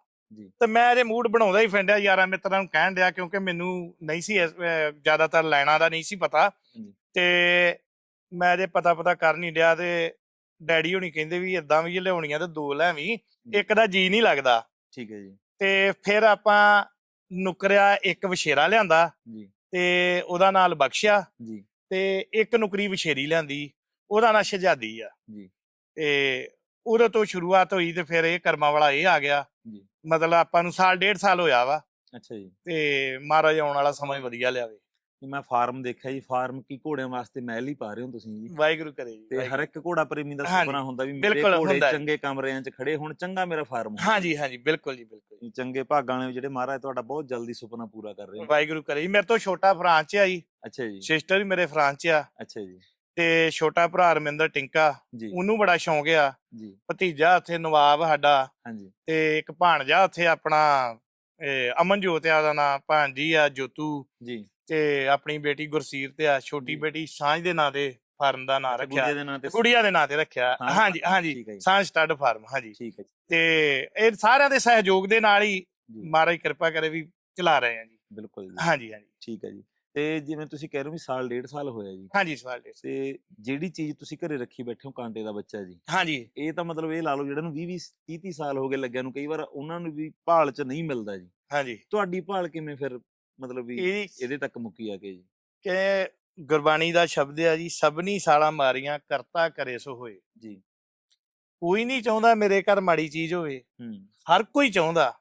[SPEAKER 1] ਤੇ ਮੈਂ ਇਹਦੇ ਮੂਡ ਬਣਾਉਂਦਾ ਹੀ ਫਿੰਡਿਆ ਯਾਰਾਂ ਮਿੱਤਰਾਂ ਨੂੰ ਕਹਿਣ ਡਿਆ ਕਿਉਂਕਿ ਮੈਨੂੰ ਨਹੀਂ ਸੀ ਜ਼ਿਆਦਾਤਰ ਲੈਣਾ ਦਾ ਨਹੀਂ ਸੀ ਪਤਾ। ਤੇ ਮੈਂ ਜੇ ਪਤਾ ਪਤਾ ਕਰ ਨਹੀਂ ਡਿਆ ਤੇ ਡੈਡੀ ਹੁਣੀ ਕਹਿੰਦੇ ਵੀ ਇਦਾਂ ਵੀ ਲਿਆਉਣੀਆਂ ਤੇ ਦੋ ਲੈਵੀਂ ਇੱਕ ਦਾ ਜੀ ਨਹੀਂ ਲੱਗਦਾ।
[SPEAKER 3] ਠੀਕ ਹੈ ਜੀ।
[SPEAKER 1] ਤੇ ਫਿਰ ਆਪਾਂ ਨੁਕਰਿਆ ਇੱਕ ਵਿਸ਼ੇਰਾ ਲਿਆਂਦਾ
[SPEAKER 3] ਜੀ।
[SPEAKER 1] ਤੇ ਉਹਦਾ ਨਾਲ ਬਖਸ਼ਿਆ
[SPEAKER 3] ਜੀ।
[SPEAKER 1] ਤੇ ਇੱਕ ਨੁਕਰੀ ਵਿਸ਼ੇਰੀ ਲਿਆਂਦੀ ਉਹਦਾ ਨਾਂ ਸ਼ਹਜ਼ਾਦੀ ਆ।
[SPEAKER 3] ਜੀ।
[SPEAKER 1] ਤੇ ਉਦੋਂ ਤੋਂ ਸ਼ੁਰੂਆਤ ਹੋਈ ਤੇ ਫਿਰ ਇਹ ਕਰਮਾਂ ਵਾਲਾ ਇਹ ਆ ਗਿਆ।
[SPEAKER 3] ਜੀ।
[SPEAKER 1] ਮਤਲਬ ਆਪਾਂ ਨੂੰ ਸਾਲ ਡੇਢ ਸਾਲ ਹੋਇਆ ਵਾ।
[SPEAKER 3] ਅੱਛਾ ਜੀ।
[SPEAKER 1] ਤੇ ਮਹਾਰਾਜ ਆਉਣ ਵਾਲਾ ਸਮਾਂ ਹੀ ਵਧੀਆ ਲਿਆਵੇ।
[SPEAKER 3] ਮੈਂ ਫਾਰਮ ਦੇਖਿਆ ਜੀ ਫਾਰਮ ਕੀ ਘੋੜਿਆਂ ਵਾਸਤੇ ਮਹਿਲ ਹੀ ਪਾ ਰਹੇ ਹੋ ਤੁਸੀਂ ਜੀ।
[SPEAKER 1] ਵਾਹਿਗੁਰੂ ਕਰੇ ਜੀ
[SPEAKER 3] ਤੇ ਹਰ। ਇੱਕ ਘੋੜਾ ਪ੍ਰੇਮੀ ਦਾ ਸੁਪਨਾ ਹੁੰਦਾ ਵੀ ਮੇਰੇ
[SPEAKER 1] ਬਿਲਕੁਲ
[SPEAKER 3] ਘੋੜੇ
[SPEAKER 1] ਹੈ।
[SPEAKER 3] ਚੰਗੇ ਕਮਰਿਆਂ 'ਚ ਖੜੇ ਹੋਣ ਚੰਗਾ ਮੇਰਾ ਫਾਰਮ
[SPEAKER 1] ਹਾਂਜੀ ਹਾਂਜੀ ਬਿਲਕੁਲ ਜੀ ਬਿਲਕੁਲ ਜੀ।
[SPEAKER 3] ਚੰਗੇ ਭਾਗਾਂ ਵਾਲੇ ਜਿਹੜੇ ਮਹਾਰਾਜ ਤੁਹਾਡਾ ਬਹੁਤ ਜਲਦੀ ਸੁਪਨਾ ਪੂਰਾ ਕਰ ਰਹੇ ਨੇ।
[SPEAKER 1] ਵਾਹਿਗੁਰੂ ਕਰੇ ਜੀ ਮੇਰੇ ਤੋਂ ਛੋਟਾ ਫਰਾਂਸ ਚ ਆ ਜੀ।
[SPEAKER 3] ਅੱਛਾ ਜੀ।
[SPEAKER 1] ਸਿਸਟਰ ਵੀ ਮੇਰੇ ਫਰਾਂਸ ਚ ਆ।
[SPEAKER 3] ਅੱਛਾ ਜੀ।
[SPEAKER 1] ਤੇ ਛੋਟਾ ਭਰਾ ਰਮਿੰਦਰ ਟਿੰਕਾ
[SPEAKER 3] ਜੀ।
[SPEAKER 1] ਉਹਨੂੰ ਬੜਾ ਸ਼ੌਂਕ ਆ।
[SPEAKER 3] ਜੀ।
[SPEAKER 1] ਭਤੀਜਾ ਉੱਥੇ ਨਵਾਬ ਸਾਡਾ
[SPEAKER 3] ਹਾਂਜੀ।
[SPEAKER 1] ਤੇ ਇੱਕ ਭਾਣਜਾ ਉੱਥੇ ਆਪਣਾ ਇਹ ਅਮਨਜੋਤ ਆ ਉਹਦਾ ਨਾਂ ਭਾਣਜੀ ਆ ਜੋਤੂ
[SPEAKER 3] ਜੀ।
[SPEAKER 1] ਤੇ ਆਪਣੀ ਬੇਟੀ ਗੁਰਸੀਰ ਤੇ ਆ ਛੋਟੀ। ਬੇਟੀ ਸਾਂਝ ਦੇ ਨਾਂ ਤੇ ਫਾਰਮ ਦਾ ਨਾਂ ਰੱਖਿਆ।
[SPEAKER 3] ਗੁੱਡੀਆਂ ਦੇ ਨਾਂ ਤੇ
[SPEAKER 1] ਗੁੜੀਆ ਦੇ ਨਾਂ ਤੇ ਰੱਖਿਆ। ਹਾਂਜੀ ਹਾਂਜੀ
[SPEAKER 3] ਠੀਕ ਹੈ ਜੀ।
[SPEAKER 1] ਸਾਂਝ ਸਟੱਡ ਫਾਰਮ ਹਾਂਜੀ।
[SPEAKER 3] ਠੀਕ ਹੈ ਜੀ।
[SPEAKER 1] ਤੇ ਇਹ ਸਾਰਿਆਂ ਦੇ ਸਹਿਯੋਗ ਦੇ ਨਾਲ ਹੀ
[SPEAKER 3] ਜੀ।
[SPEAKER 1] ਮਹਾਰਾਜ ਕਿਰਪਾ ਕਰੇ ਵੀ ਚਲਾ ਰਹੇ ਆ ਜੀ।
[SPEAKER 3] ਬਿਲਕੁਲ ਜੀ।
[SPEAKER 1] ਹਾਂਜੀ ਹਾਂਜੀ।
[SPEAKER 3] ਠੀਕ ਹੈ ਜੀ। ਤੇ ਜਿਵੇਂ ਤੁਸੀਂ ਕਹਿ ਰਹੇ ਹੋ ਵੀ ਸਾਲ ਡੇਢ ਸਾਲ ਹੋਇਆ ਜੀ।
[SPEAKER 1] ਹਾਂਜੀ ਸਵਾਲ ਦੇ
[SPEAKER 3] ਤੇ ਜਿਹੜੀ ਚੀਜ਼ ਤੁਸੀਂ ਘਰੇ ਰੱਖੀ ਬੈਠੇ ਹੋ ਕਾਂਟੇ ਦਾ ਬੱਚਾ ਜੀ।
[SPEAKER 1] ਹਾਂਜੀ।
[SPEAKER 3] ਇਹ ਤਾਂ ਮਤਲਬ ਇਹ ਲਾ ਲਓ ਜਿਹੜਾ ਨੂੰ 20 20 30 30 ਸਾਲ ਹੋ ਗਏ ਲੱਗਿਆ ਨੂੰ ਕਈ ਵਾਰ ਉਹਨਾਂ ਨੂੰ ਵੀ ਭਾਲ 'ਚ ਨਹੀਂ ਮਿਲਦਾ ਜੀ।
[SPEAKER 1] ਹਾਂਜੀ।
[SPEAKER 3] ਤੁਹਾਡੀ ਭਾਲ ਕਿਵੇਂ ਫਿਰ ਮਤਲਬ ਵੀ
[SPEAKER 1] ਇਹ
[SPEAKER 3] ਇਹਦੇ ਤੱਕ ਮੁੱਕੀ ਆ ਕੇ ਜੀ?
[SPEAKER 1] ਕਿ ਗੁਰਬਾਣੀ ਦਾ ਸ਼ਬਦ ਆ ਜੀ ਸਭਨੀ ਸਾਲਾ ਮਾਰੀਆਂ ਕਰਤਾ ਕਰੇ ਸੋ ਹੋਏ।
[SPEAKER 3] ਜੀ।
[SPEAKER 1] ਕੋਈ ਨਹੀਂ ਚਾਹੁੰਦਾ ਮੇਰੇ ਘਰ ਮਾੜੀ ਚੀਜ਼ ਹੋਵੇ।
[SPEAKER 3] ਹੂੰ।
[SPEAKER 1] ਹਰ ਕੋਈ ਚਾਹੁੰਦਾ।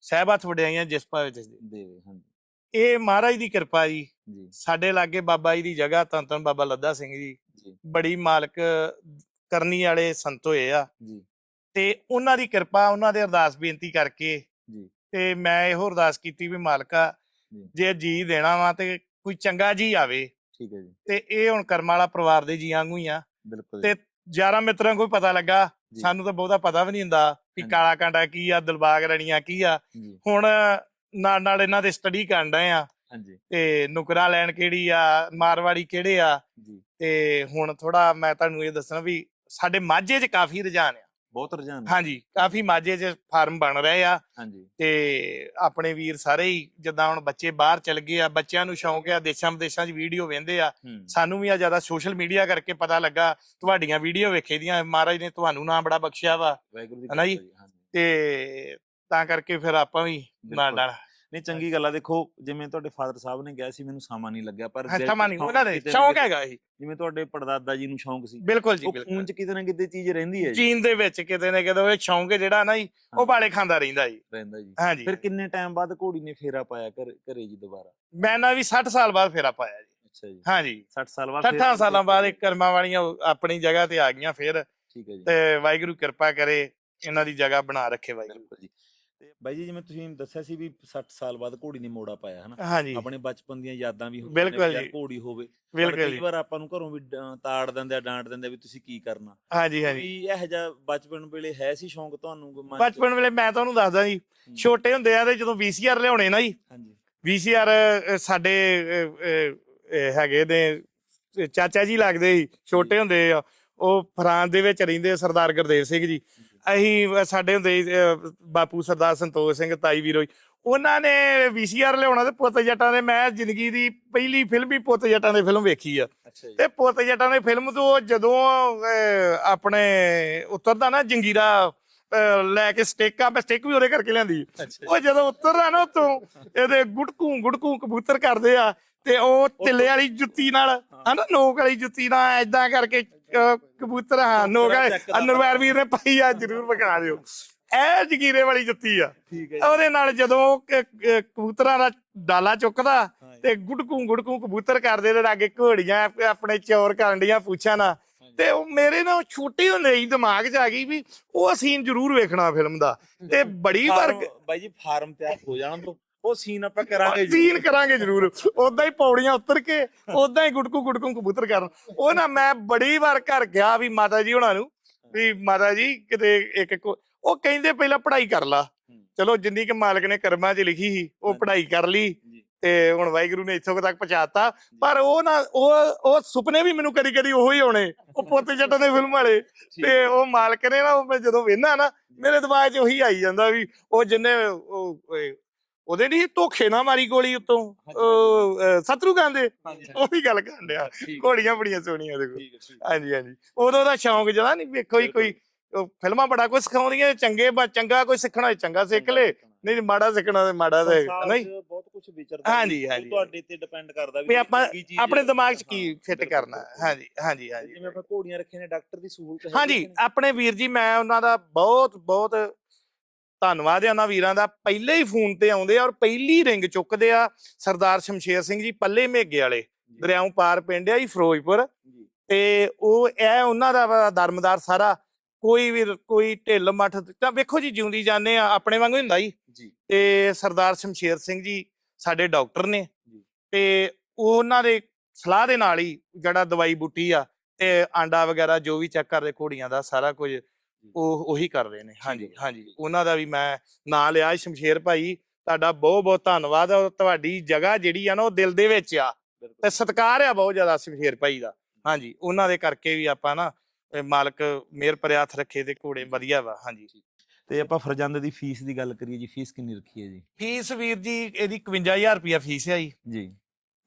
[SPEAKER 1] ਸਹਿਬਤ ਵਡਿਆਈਆਂ ਜਿਸ ਭਾਵੇਂ ਦੇ
[SPEAKER 3] ਦੇਵੇ ਹਾਂਜੀ।
[SPEAKER 1] ਇਹ ਮਹਾਰਾਜ ਦੀ ਕਿਰਪਾ ਜੀ।
[SPEAKER 3] ਜੀ।
[SPEAKER 1] ਸਾਡੇ ਲਾਗੇ ਬਾਬਾ ਜੀ ਦੀ ਜਗ੍ਹਾ ਧੰਨ ਧੰਨ ਬਾਬਾ ਲੱਦਾ ਸਿੰਘ ਜੀ।
[SPEAKER 3] ਜੀ।
[SPEAKER 1] ਬੜੀ ਮਾਲਕ ਕਰਨੀ ਵਾਲੇ ਸੰਤ ਹੋਏ ਆ।
[SPEAKER 3] ਜੀ।
[SPEAKER 1] ਤੇ ਉਹਨਾਂ ਦੀ ਕਿਰਪਾ ਉਹਨਾਂ ਦੇ ਅਰਦਾਸ ਬੇਨਤੀ ਕਰਕੇ
[SPEAKER 3] ਜੀ।
[SPEAKER 1] ਤੇ ਮੈਂ ਇਹੋ ਅਰਦਾਸ ਕੀਤੀ ਵੀ ਮਾਲਕਾ
[SPEAKER 3] ਜੀ।
[SPEAKER 1] ਜੇ ਜੀ ਦੇਣਾ ਵਾ ਤੇ ਕੋਈ ਚੰਗਾ ਜੀ ਆਵੇ।
[SPEAKER 3] ਠੀਕ ਹੈ ਜੀ।
[SPEAKER 1] ਤੇ ਇਹ ਹੁਣ ਕਰਮ ਵਾਲਾ ਪਰਿਵਾਰ ਦੇ ਜੀਆਂ ਵਾਂਗੂ ਹੀ ਆ।
[SPEAKER 3] ਬਿਲਕੁਲ
[SPEAKER 1] ਤੇ ਯਾਰਾਂ ਮਿੱਤਰਾਂ ਕੋਈ ਪਤਾ ਲੱਗਾ
[SPEAKER 3] ਜੀ।
[SPEAKER 1] ਸਾਨੂੰ ਤਾਂ ਬਹੁਤਾ ਪਤਾ ਵੀ ਨਹੀਂ ਹੁੰਦਾ
[SPEAKER 3] ਹਾਂਜੀ।
[SPEAKER 1] ਕਾਲਾ ਕਾਂਡਾ ਕੀ ਆ ਦਿਲਬਾਗ ਰਣੀਆਂ ਕੀ ਆ।
[SPEAKER 3] ਜੀ।
[SPEAKER 1] ਹੁਣ ਨਾਲ ਨਾਲ ਇਹਨਾਂ ਦੇ ਸਟੱਡੀ ਕਰਨ ਡਏ ਆ।
[SPEAKER 3] ਹਾਂਜੀ।
[SPEAKER 1] ਤੇ ਨੁਕਰਾ ਲੈਣ ਕਿਹੜੀ ਆ ਮਾਰਵਾੜੀ ਕਿਹੜੇ ਆ?
[SPEAKER 3] ਜੀ।
[SPEAKER 1] ਤੇ ਹੁਣ ਥੋੜਾ ਮੈਂ ਤੁਹਾਨੂੰ ਇਹ ਦੱਸਣਾ ਵੀ ਸਾਡੇ ਮਾਝੇ 'ਚ ਕਾਫੀ ਰੁਝਾਨ ਆ।
[SPEAKER 3] ਬਹੁਤ ਰੁਝਾਨ ਹੈ।
[SPEAKER 1] ਹਾਂਜੀ ਕਾਫੀ ਮਾਝੇ 'ਚ ਫਾਰਮ ਬਣ ਰਹੇ ਆ।
[SPEAKER 3] ਹਾਂਜੀ।
[SPEAKER 1] ਤੇ ਆਪਣੇ ਵੀਰ ਸਾਰੇ ਹੀ ਜਿੱਦਾਂ ਹੁਣ ਬੱਚੇ ਬਾਹਰ ਚਲ ਗਏ ਆ ਬੱਚਿਆਂ ਨੂੰ ਸ਼ੌਂਕ ਆ ਦੇਸ਼ਾਂ ਵਿਦੇਸ਼ਾਂ 'ਚ ਵੀਡੀਓ ਵੇਂਦੇ ਆ।
[SPEAKER 3] ਹੂੰ।
[SPEAKER 1] ਸਾਨੂੰ ਵੀ ਆ ਜ਼ਿਆਦਾ ਸੋਸ਼ਲ ਮੀਡੀਆ ਕਰਕੇ ਪਤਾ ਲੱਗਾ ਤੁਹਾਡੀਆਂ ਵੀਡੀਓ ਵੇਖੇ ਦੀਆਂ ਮਹਾਰਾਜ ਨੇ ਤੁਹਾਨੂੰ ਨਾਮ ਬੜਾ ਬਖਸ਼ਿਆ ਵਾ।
[SPEAKER 3] ਵਾਹਿਗੁਰੂ ਦੀ
[SPEAKER 1] ਹਨਾ ਜੀ?
[SPEAKER 3] ਕਿਰਪਾ ਹਾਂਜੀ।
[SPEAKER 1] ਤੇ ਤਾਂ ਕਰਕੇ ਫਿਰ ਆਪਾਂ ਵੀ ਨਾਲ। ਨਾਲ
[SPEAKER 3] ਨਹੀਂ ਚੰਗੀ ਗੱਲ ਆ ਦੇਖੋ ਜਿਵੇਂ ਤੁਹਾਡੇ ਫਾਦਰ ਸਾਹਿਬ ਨੇ ਕਿਹਾ ਸੀ ਮੈਨੂੰ ਸਮਾਂ ਨਹੀਂ ਲੱਗਿਆ ਪਰ
[SPEAKER 1] ਹੱਥਾਂ ਨਹੀਂ ਉਹਨਾਂ ਦੇ ਸ਼ੌਂਕ ਹੈਗਾ ਇਹ।
[SPEAKER 3] ਜਿਵੇਂ ਤੁਹਾਡੇ ਪੜਦਾਦਾ ਜੀ ਨੂੰ ਸ਼ੌਂਕ ਸੀ
[SPEAKER 1] ਬਿਲਕੁਲ ਜੀ ਬਿਲਕੁਲ।
[SPEAKER 3] 'ਚ ਕਿਤੇ ਨਾ ਕਿਤੇ ਚੀਜ਼ ਰਹਿੰਦੀ ਹੈ ਜੀ।
[SPEAKER 1] ਚੀਨ ਦੇ ਵਿੱਚ ਕਿਤੇ ਨਾ ਕਿਤੇ ਉਹ ਸ਼ੌਂਕ ਹੈ ਜਿਹੜਾ ਨਾ ਜੀ ਉਹ
[SPEAKER 3] ਹਾਂ,
[SPEAKER 1] ਬਾਲੇ ਖਾਂਦਾ ਰਹਿੰਦਾ ਜੀ।
[SPEAKER 3] ਰਹਿੰਦਾ ਜੀ।
[SPEAKER 1] ਹਾਂਜੀ
[SPEAKER 3] ਫਿਰ ਕਿੰਨੇ ਟਾਈਮ ਬਾਅਦ ਘੋੜੀ ਨੇ ਫੇਰਾ ਪਾਇਆ ਘਰ ਜੀ ਦੁਬਾਰਾ?
[SPEAKER 1] ਮੈਂ ਨਾ ਵੀ 60 ਸਾਲ ਬਾਅਦ ਫੇਰਾ ਪਾਇਆ ਜੀ।
[SPEAKER 3] ਅੱਛਾ ਜੀ।
[SPEAKER 1] ਹਾਂਜੀ
[SPEAKER 3] 60 ਸਾਲ ਬਾਅਦ
[SPEAKER 1] 60 ਸਾਲਾਂ ਬਾਅਦ ਇੱਕ ਕਰਮਾਂ ਵਾਲੀਆਂ ਆਪਣੀ ਜਗ੍ਹਾ ਤੇ ਆ ਗਈਆਂ ਫਿਰ
[SPEAKER 3] ਠੀਕ ਹੈ ਜੀ।
[SPEAKER 1] ਤੇ ਵਾਹਿਗੁਰੂ ਕਿਰਪਾ ਕਰੇ ਇਹਨਾਂ ਦੀ ਜਗ੍ਹਾ ਬਣਾ ਰੱਖੇ ਵਾਹਿਗੁਰੂ।
[SPEAKER 3] ਜੀ। ਬਾਈ ਜੀ ਜਿਵੇਂ ਤੁਸੀਂ ਦੱਸਿਆ ਸੀ ਵੀ 60 ਸਾਲ ਬਾਅਦ ਘੋੜੀ ਨੇ ਮੋੜਾ ਪਾਇਆ ਹਨਾ?
[SPEAKER 1] ਹਾਂਜੀ।
[SPEAKER 3] ਆਪਣੇ ਬਚਪਨ ਦੀਆਂ ਯਾਦਾਂ ਵੀ ਹੁੰਦੀਆਂ
[SPEAKER 1] ਬਿਲਕੁਲ ਜੀ।
[SPEAKER 3] ਘੋੜੀ ਹੋਵੇ।
[SPEAKER 1] ਬਿਲਕੁਲ
[SPEAKER 3] ਕਈ ਵਾਰ ਆਪਾਂ ਨੂੰ ਘਰੋਂ ਵੀ ਤਾੜ ਦਿੰਦੇ ਆ ਡਾਂਟ ਦਿੰਦੇ ਆ ਵੀ ਤੁਸੀਂ ਕੀ ਕਰਨਾ?
[SPEAKER 1] ਹਾਂਜੀ ਹਾਂਜੀ।
[SPEAKER 3] ਵੀ ਇਹ ਜਿਹਾ ਬਚਪਨ ਵੇਲੇ ਹੈ ਸੀ ਸ਼ੌਂਕ ਤੁਹਾਨੂੰ?
[SPEAKER 1] ਬਚਪਨ ਵੇਲੇ ਮੈਂ ਤੁਹਾਨੂੰ ਦੱਸਦਾ ਜੀ। ਛੋਟੇ ਹੁੰਦੇ ਆ ਤੇ ਜਦੋਂ ਵੀਸੀਆਰ ਲਿਆਉਣੇ ਨਾ ਜੀ
[SPEAKER 3] ਹਾਂਜੀ।
[SPEAKER 1] ਵੀਸੀਆਰ ਸਾਡੇ ਹੈਗੇ ਨੇ ਚਾਚਾ ਜੀ ਲੱਗਦੇ ਸੀ ਛੋਟੇ ਹੁੰਦੇ ਆ। ਉਹ ਫਰਾਂਸ ਦੇ ਵਿੱਚ ਰਹਿੰਦੇ ਸਰਦਾਰ ਗੁਰਦੇਵ ਸਿੰਘ ਜੀ। ਅਸੀਂ ਸਾਡੇ ਹੁੰਦੇ ਸੀ, ਬਾਪੂ ਸਰਦਾਰ ਸੰਤੋਖ ਸਿੰਘ ਤਾਈ ਵੀਰੋ ਜੀ। ਉਹਨਾਂ ਨੇ ਵੀਸੀਆਰ ਲਿਆਉਣਾ ਤੇ ਪੁੱਤ ਜੱਟਾਂ ਦੇ ਮੈਂ ਜ਼ਿੰਦਗੀ ਦੀ ਪਹਿਲੀ ਫਿਲਮ ਹੀ ਪੁੱਤ ਜੱਟਾਂ ਦੇ ਫਿਲਮ ਵੇਖੀ ਆ।
[SPEAKER 3] ਅੱਛਾ ਜੀ।
[SPEAKER 1] ਤੇ ਪੁੱਤ ਜੱਟਾਂ ਦੇ ਫਿਲਮ ਤੋਂ ਜਦੋਂ ਅਹ, ਆਪਣੇ ਉਤਰਦਾ ਨਾ ਜੰਗੀਰਾ ਅਹ, ਲੈ ਕੇ ਸਟਿੱਕ ਆ ਮੈਂ ਸਟਿੱਕ ਵੀ ਉਹਦੇ ਕਰਕੇ ਲਿਆਂਦੀ।
[SPEAKER 3] ਅੱਛਾ
[SPEAKER 1] ਉਹ ਜਦੋਂ ਉਤਰਦਾ ਨਾ ਉਤੋਂ ਇਹਦੇ ਗੁਟਕੂ ਗੁਟਕੂ ਕਬੂਤਰ ਕਰਦੇ ਆ ਤੇ ਉਹ ਤਿੱਲੇ ਵਾਲੀ ਜੁੱਤੀ ਨਾਲ ਹਨਾ ਨੋਕ ਵਾਲੀ ਜੁੱਤੀ ਨਾਲ ਐਦਾਂ ਕਰਕੇ ਕਬੂਤਰ ਹਾਂ।
[SPEAKER 3] ਚੱਕਦਾ
[SPEAKER 1] ਅਨਰਵੈਰ ਵੀਰ ਨੇ ਪਾਈ ਆ ਜਰੂਰ ਵਿਖਾ ਦਿਓ। ਇਹ ਜਗੀਰੇ ਵਾਲੀ ਜੁੱਤੀ ਆ। ਉਹਦੇ ਨਾਲ ਜਦੋਂ ਕਬੂਤਰਾਂ ਦਾ ਡਾਲਾ ਚੁੱਕਦਾ ਤੇ ਗੁੜਕੂ ਗੁੜਕੂ ਕਬੂਤਰ ਕਰਦੇ ਤੇ ਲਾਗੇ ਘੋੜੀਆਂ ਆਪਣੇ ਚੌਰ ਕਰਨ ਡੀਆਂ ਪੁੱਛਾਂ ਨਾ। ਤੇ ਉਹ ਮੇਰੇ ਨਾਲ ਛੋਟੇ ਹੁੰਦੇ ਹੀ ਦਿਮਾਗ 'ਚ ਆ ਗਈ ਵੀ ਉਹ ਸੀਨ ਜ਼ਰੂਰ ਵੇਖਣਾ ਫਿਲਮ ਦਾ। ਤੇ ਬੜੀ ਵਾਰ
[SPEAKER 3] ਬਾਈ ਜੀ ਫਾਰਮ ਤਿਆਰ ਹੋ ਜਾਣ ਤੋਂ ਉਹ ਸੀਨ ਆਪਾਂ ਕਰਾਂਗੇ
[SPEAKER 1] ਸੀਨ ਕਰਾਂਗੇ ਜ਼ਰੂਰ। ਉਦਾਂ ਹੀ ਪੌੜੀਆਂ ਉਤਰ ਕੇ ਉਦਾਂ ਹੀ ਗੁੜਕੂ ਗੁੜਕੂ ਕਬੂਤਰ ਕਰਨ। ਉਹ ਨਾ ਮੈਂ ਬੜੀ ਵਾਰ ਘਰ ਗਿਆ ਵੀ ਮਾਤਾ ਜੀ ਹੁਣਾਂ ਨੂੰ ਵੀ ਮਾਤਾ ਜੀ ਕਿਤੇ ਇੱਕ ਕੋ- ਉਹ ਕਹਿੰਦੇ ਪਹਿਲਾਂ ਪੜ੍ਹਾਈ ਕਰ ਲਾ। ਚਲੋ ਜਿੰਨੀ ਕਿ ਮਾਲਕ ਨੇ ਕਰਮਾਂ 'ਚ ਲਿਖੀ ਸੀ ਉਹ। ਪੜ੍ਹਾਈ ਕਰ ਲਈ
[SPEAKER 3] ਜੀ।
[SPEAKER 1] ਤੇ ਹੁਣ ਵਾਹਿਗੁਰੂ ਨੇ ਇੱਥੋਂ ਤੱਕ ਪਹੁੰਚਾਤਾ। ਪਰ ਉਹ ਨਾ ਉਹ ਉਹ ਸੁਪਨੇ ਵੀ ਮੈਨੂੰ ਕਦੀ ਕਦੀ ਉਹੀ ਆਉਣੇ ਉਹ ਪੁੱਤ ਜੱਟਾਂ ਦੇ ਫਿਲਮ ਵਾਲੇ। ਤੇ ਉਹ ਮਾਲਕ ਨੇ ਨਾ ਮੈਂ ਜਦੋਂ ਵੇਖਣਾ ਨਾ ਮੇਰੇ ਦਿਮਾਗ 'ਚ ਉਹੀ ਆਈ ਜਾਂਦਾ ਵੀ ਉਹ ਜਿੰਨੇ ਉਹ ਉਹਦੇ ਨਹੀਂ ਧੋਖੇ ਨਾ ਮਾਰੀ ਗੋਲੀ ਉੱਤੋਂ ਸਤਰੂ ਕਹਿੰਦੇ
[SPEAKER 3] ਹਾਂਜੀ
[SPEAKER 1] ਉਹ ਵੀ ਗੱਲ ਕਰਨ ਡਿਆ। ਘੋੜੀਆਂ ਬੜੀਆਂ ਸੋਹਣੀਆਂ
[SPEAKER 3] ਠੀਕ
[SPEAKER 1] ਹਾਂਜੀ ਹਾਂਜੀ। ਉਦੋਂ ਦਾ ਸ਼ੌਂਕ ਜਿਹੜਾ ਨਹੀਂ ਵੇਖੋ ਹੀ ਕੋਈ ਫਿਲਮਾਂ ਬੜਾ ਕੁਝ ਸਿਖਾਉਂਦੀਆਂ ਚੰਗੇ ਬਾ ਚੰਗਾ ਕੋਈ ਸਿੱਖਣਾ ਚੰਗਾ ਸਿੱਖ ਲੈ। ਨਹੀਂ ਮਾੜਾ ਸਿੱਖਣਾ ਤੇ ਮਾੜਾ ਤੇ ਨਹੀਂ
[SPEAKER 3] ਬਹੁਤ ਕੁਝ ਵਿਚਰਦਾ
[SPEAKER 1] ਹਾਂਜੀ, ਹਾਂਜੀ।
[SPEAKER 3] ਤੁਹਾਡੇ ਤੇ ਡਿਪੈਂਡ ਕਰਦਾ
[SPEAKER 1] ਵੀ ਆਪਾਂ ਆਪਣੇ। ਦਿਮਾਗ 'ਚ ਕੀ ਫਿੱਟ ਕਰਨਾ। ਹਾਂਜੀ ਹਾਂਜੀ ਹਾਂਜੀ।
[SPEAKER 3] ਜਿਵੇਂ ਆਪਾਂ ਘੋੜੀਆਂ ਰੱਖੀਆਂ ਨੇ ਡਾਕਟਰ ਦੀ ਸਹੂਲਤ ਹੈ।
[SPEAKER 1] ਹਾਂਜੀ ਆਪਣੇ ਵੀਰ ਜੀ ਮੈਂ ਉਹਨਾਂ ਦਾ ਬਹੁਤ ਬਹੁਤ ਧੰਨਵਾਦ ਹੈ ਉਹਨਾਂ ਵੀਰਾਂ ਦਾ। ਪਹਿਲੇ ਹੀ ਫੋਨ ਤੇ ਆਉਂਦੇ ਆ ਔਰ ਪਹਿਲੀ ਰਿੰਗ ਚੁੱਕਦੇ ਆ ਸਰਦਾਰ ਸ਼ਮਸ਼ੇਰ ਸਿੰਘ ਜੀ ਪੱਲੇ ਮੇਗੇ ਵਾਲੇ ਦਰਿਆਓਂ ਪਾਰ ਪਿੰਡ ਆ ਜੀ ਫਿਰੋਜ਼ਪੁਰ। ਤੇ ਉਹ ਇਹ ਉਹਨਾਂ ਦਾ ਵਾ ਦਰਮਦਾਰ ਸਾਰਾ ਕੋਈ ਵੀ ਕੋਈ ਢਿੱਲ ਮੱਠ ਤਾਂ ਵੇਖੋ ਜੀ ਜਿਉਂਦੀ ਜਾਂਦੇ ਆ ਆਪਣੇ ਵਾਂਗੂ ਹੁੰਦਾ ਜੀ। ਤੇ ਸਰਦਾਰ ਸ਼ਮਸ਼ੇਰ ਸਿੰਘ ਜੀ ਸਾਡੇ ਡਾਕਟਰ ਨੇ। ਤੇ ਉਹਨਾਂ ਦੇ ਸਲਾਹ ਦੇ ਨਾਲ ਹੀ ਜਿਹੜਾ ਦਵਾਈ ਬੂਟੀ ਆ ਤੇ ਆਂਡਾ ਵਗੈਰਾ ਜੋ ਵੀ ਚੈੱਕ ਕਰਦੇ ਘੋੜੀਆਂ ਦਾ ਸਾਰਾ ਕੁਝ ਉਹ ਉਹੀ ਕਰ ਰਹੇ ਨੇ। ਹਾਂਜੀ ਹਾਂਜੀ। ਉਹਨਾਂ ਦਾ ਵੀ ਮੈਂ ਨਾਂ ਲਿਆ ਸ਼ਮਸ਼ੇਰ ਭਾਈ। ਤੁਹਾਡਾ ਬਹੁਤ ਬਹੁਤ ਧੰਨਵਾਦ ਤੁਹਾਡੀ ਜਗ੍ਹਾ ਜਿਹੜੀ ਆ ਨਾ ਉਹ ਦਿਲ ਦੇ ਵਿੱਚ ਆ। ਤੇ ਸਤਿਕਾਰ ਆ ਬਹੁਤ ਜ਼ਿਆਦਾ ਸ਼ਮਸ਼ੇਰ ਭਾਈ ਦਾ। ਹਾਂਜੀ ਉਹਨਾਂ ਦੇ ਕਰਕੇ ਵੀ ਆਪਾਂ ਨਾ ਮਾਲਕ ਮਿਹਰ ਭਰਿਆ ਹੱਥ ਰੱਖੇ ਤੇ ਘੋੜੇ ਵਧੀਆ ਵਾ। ਹਾਂਜੀ।
[SPEAKER 3] ਤੇ ਆਪਾਂ ਫਰਜ਼ੰਦ ਦੀ ਫੀਸ ਦੀ ਗੱਲ ਕਰੀਏ ਜੀ ਫੀਸ ਕਿੰਨੀ ਰੱਖੀ ਹੈ ਜੀ?
[SPEAKER 1] ਫੀਸ ਵੀਰ ਜੀ ਇਹਦੀ 51000 ਰੁਪਿਆ ਫੀਸ ਹੈ ਜੀ।
[SPEAKER 3] ਜੀ।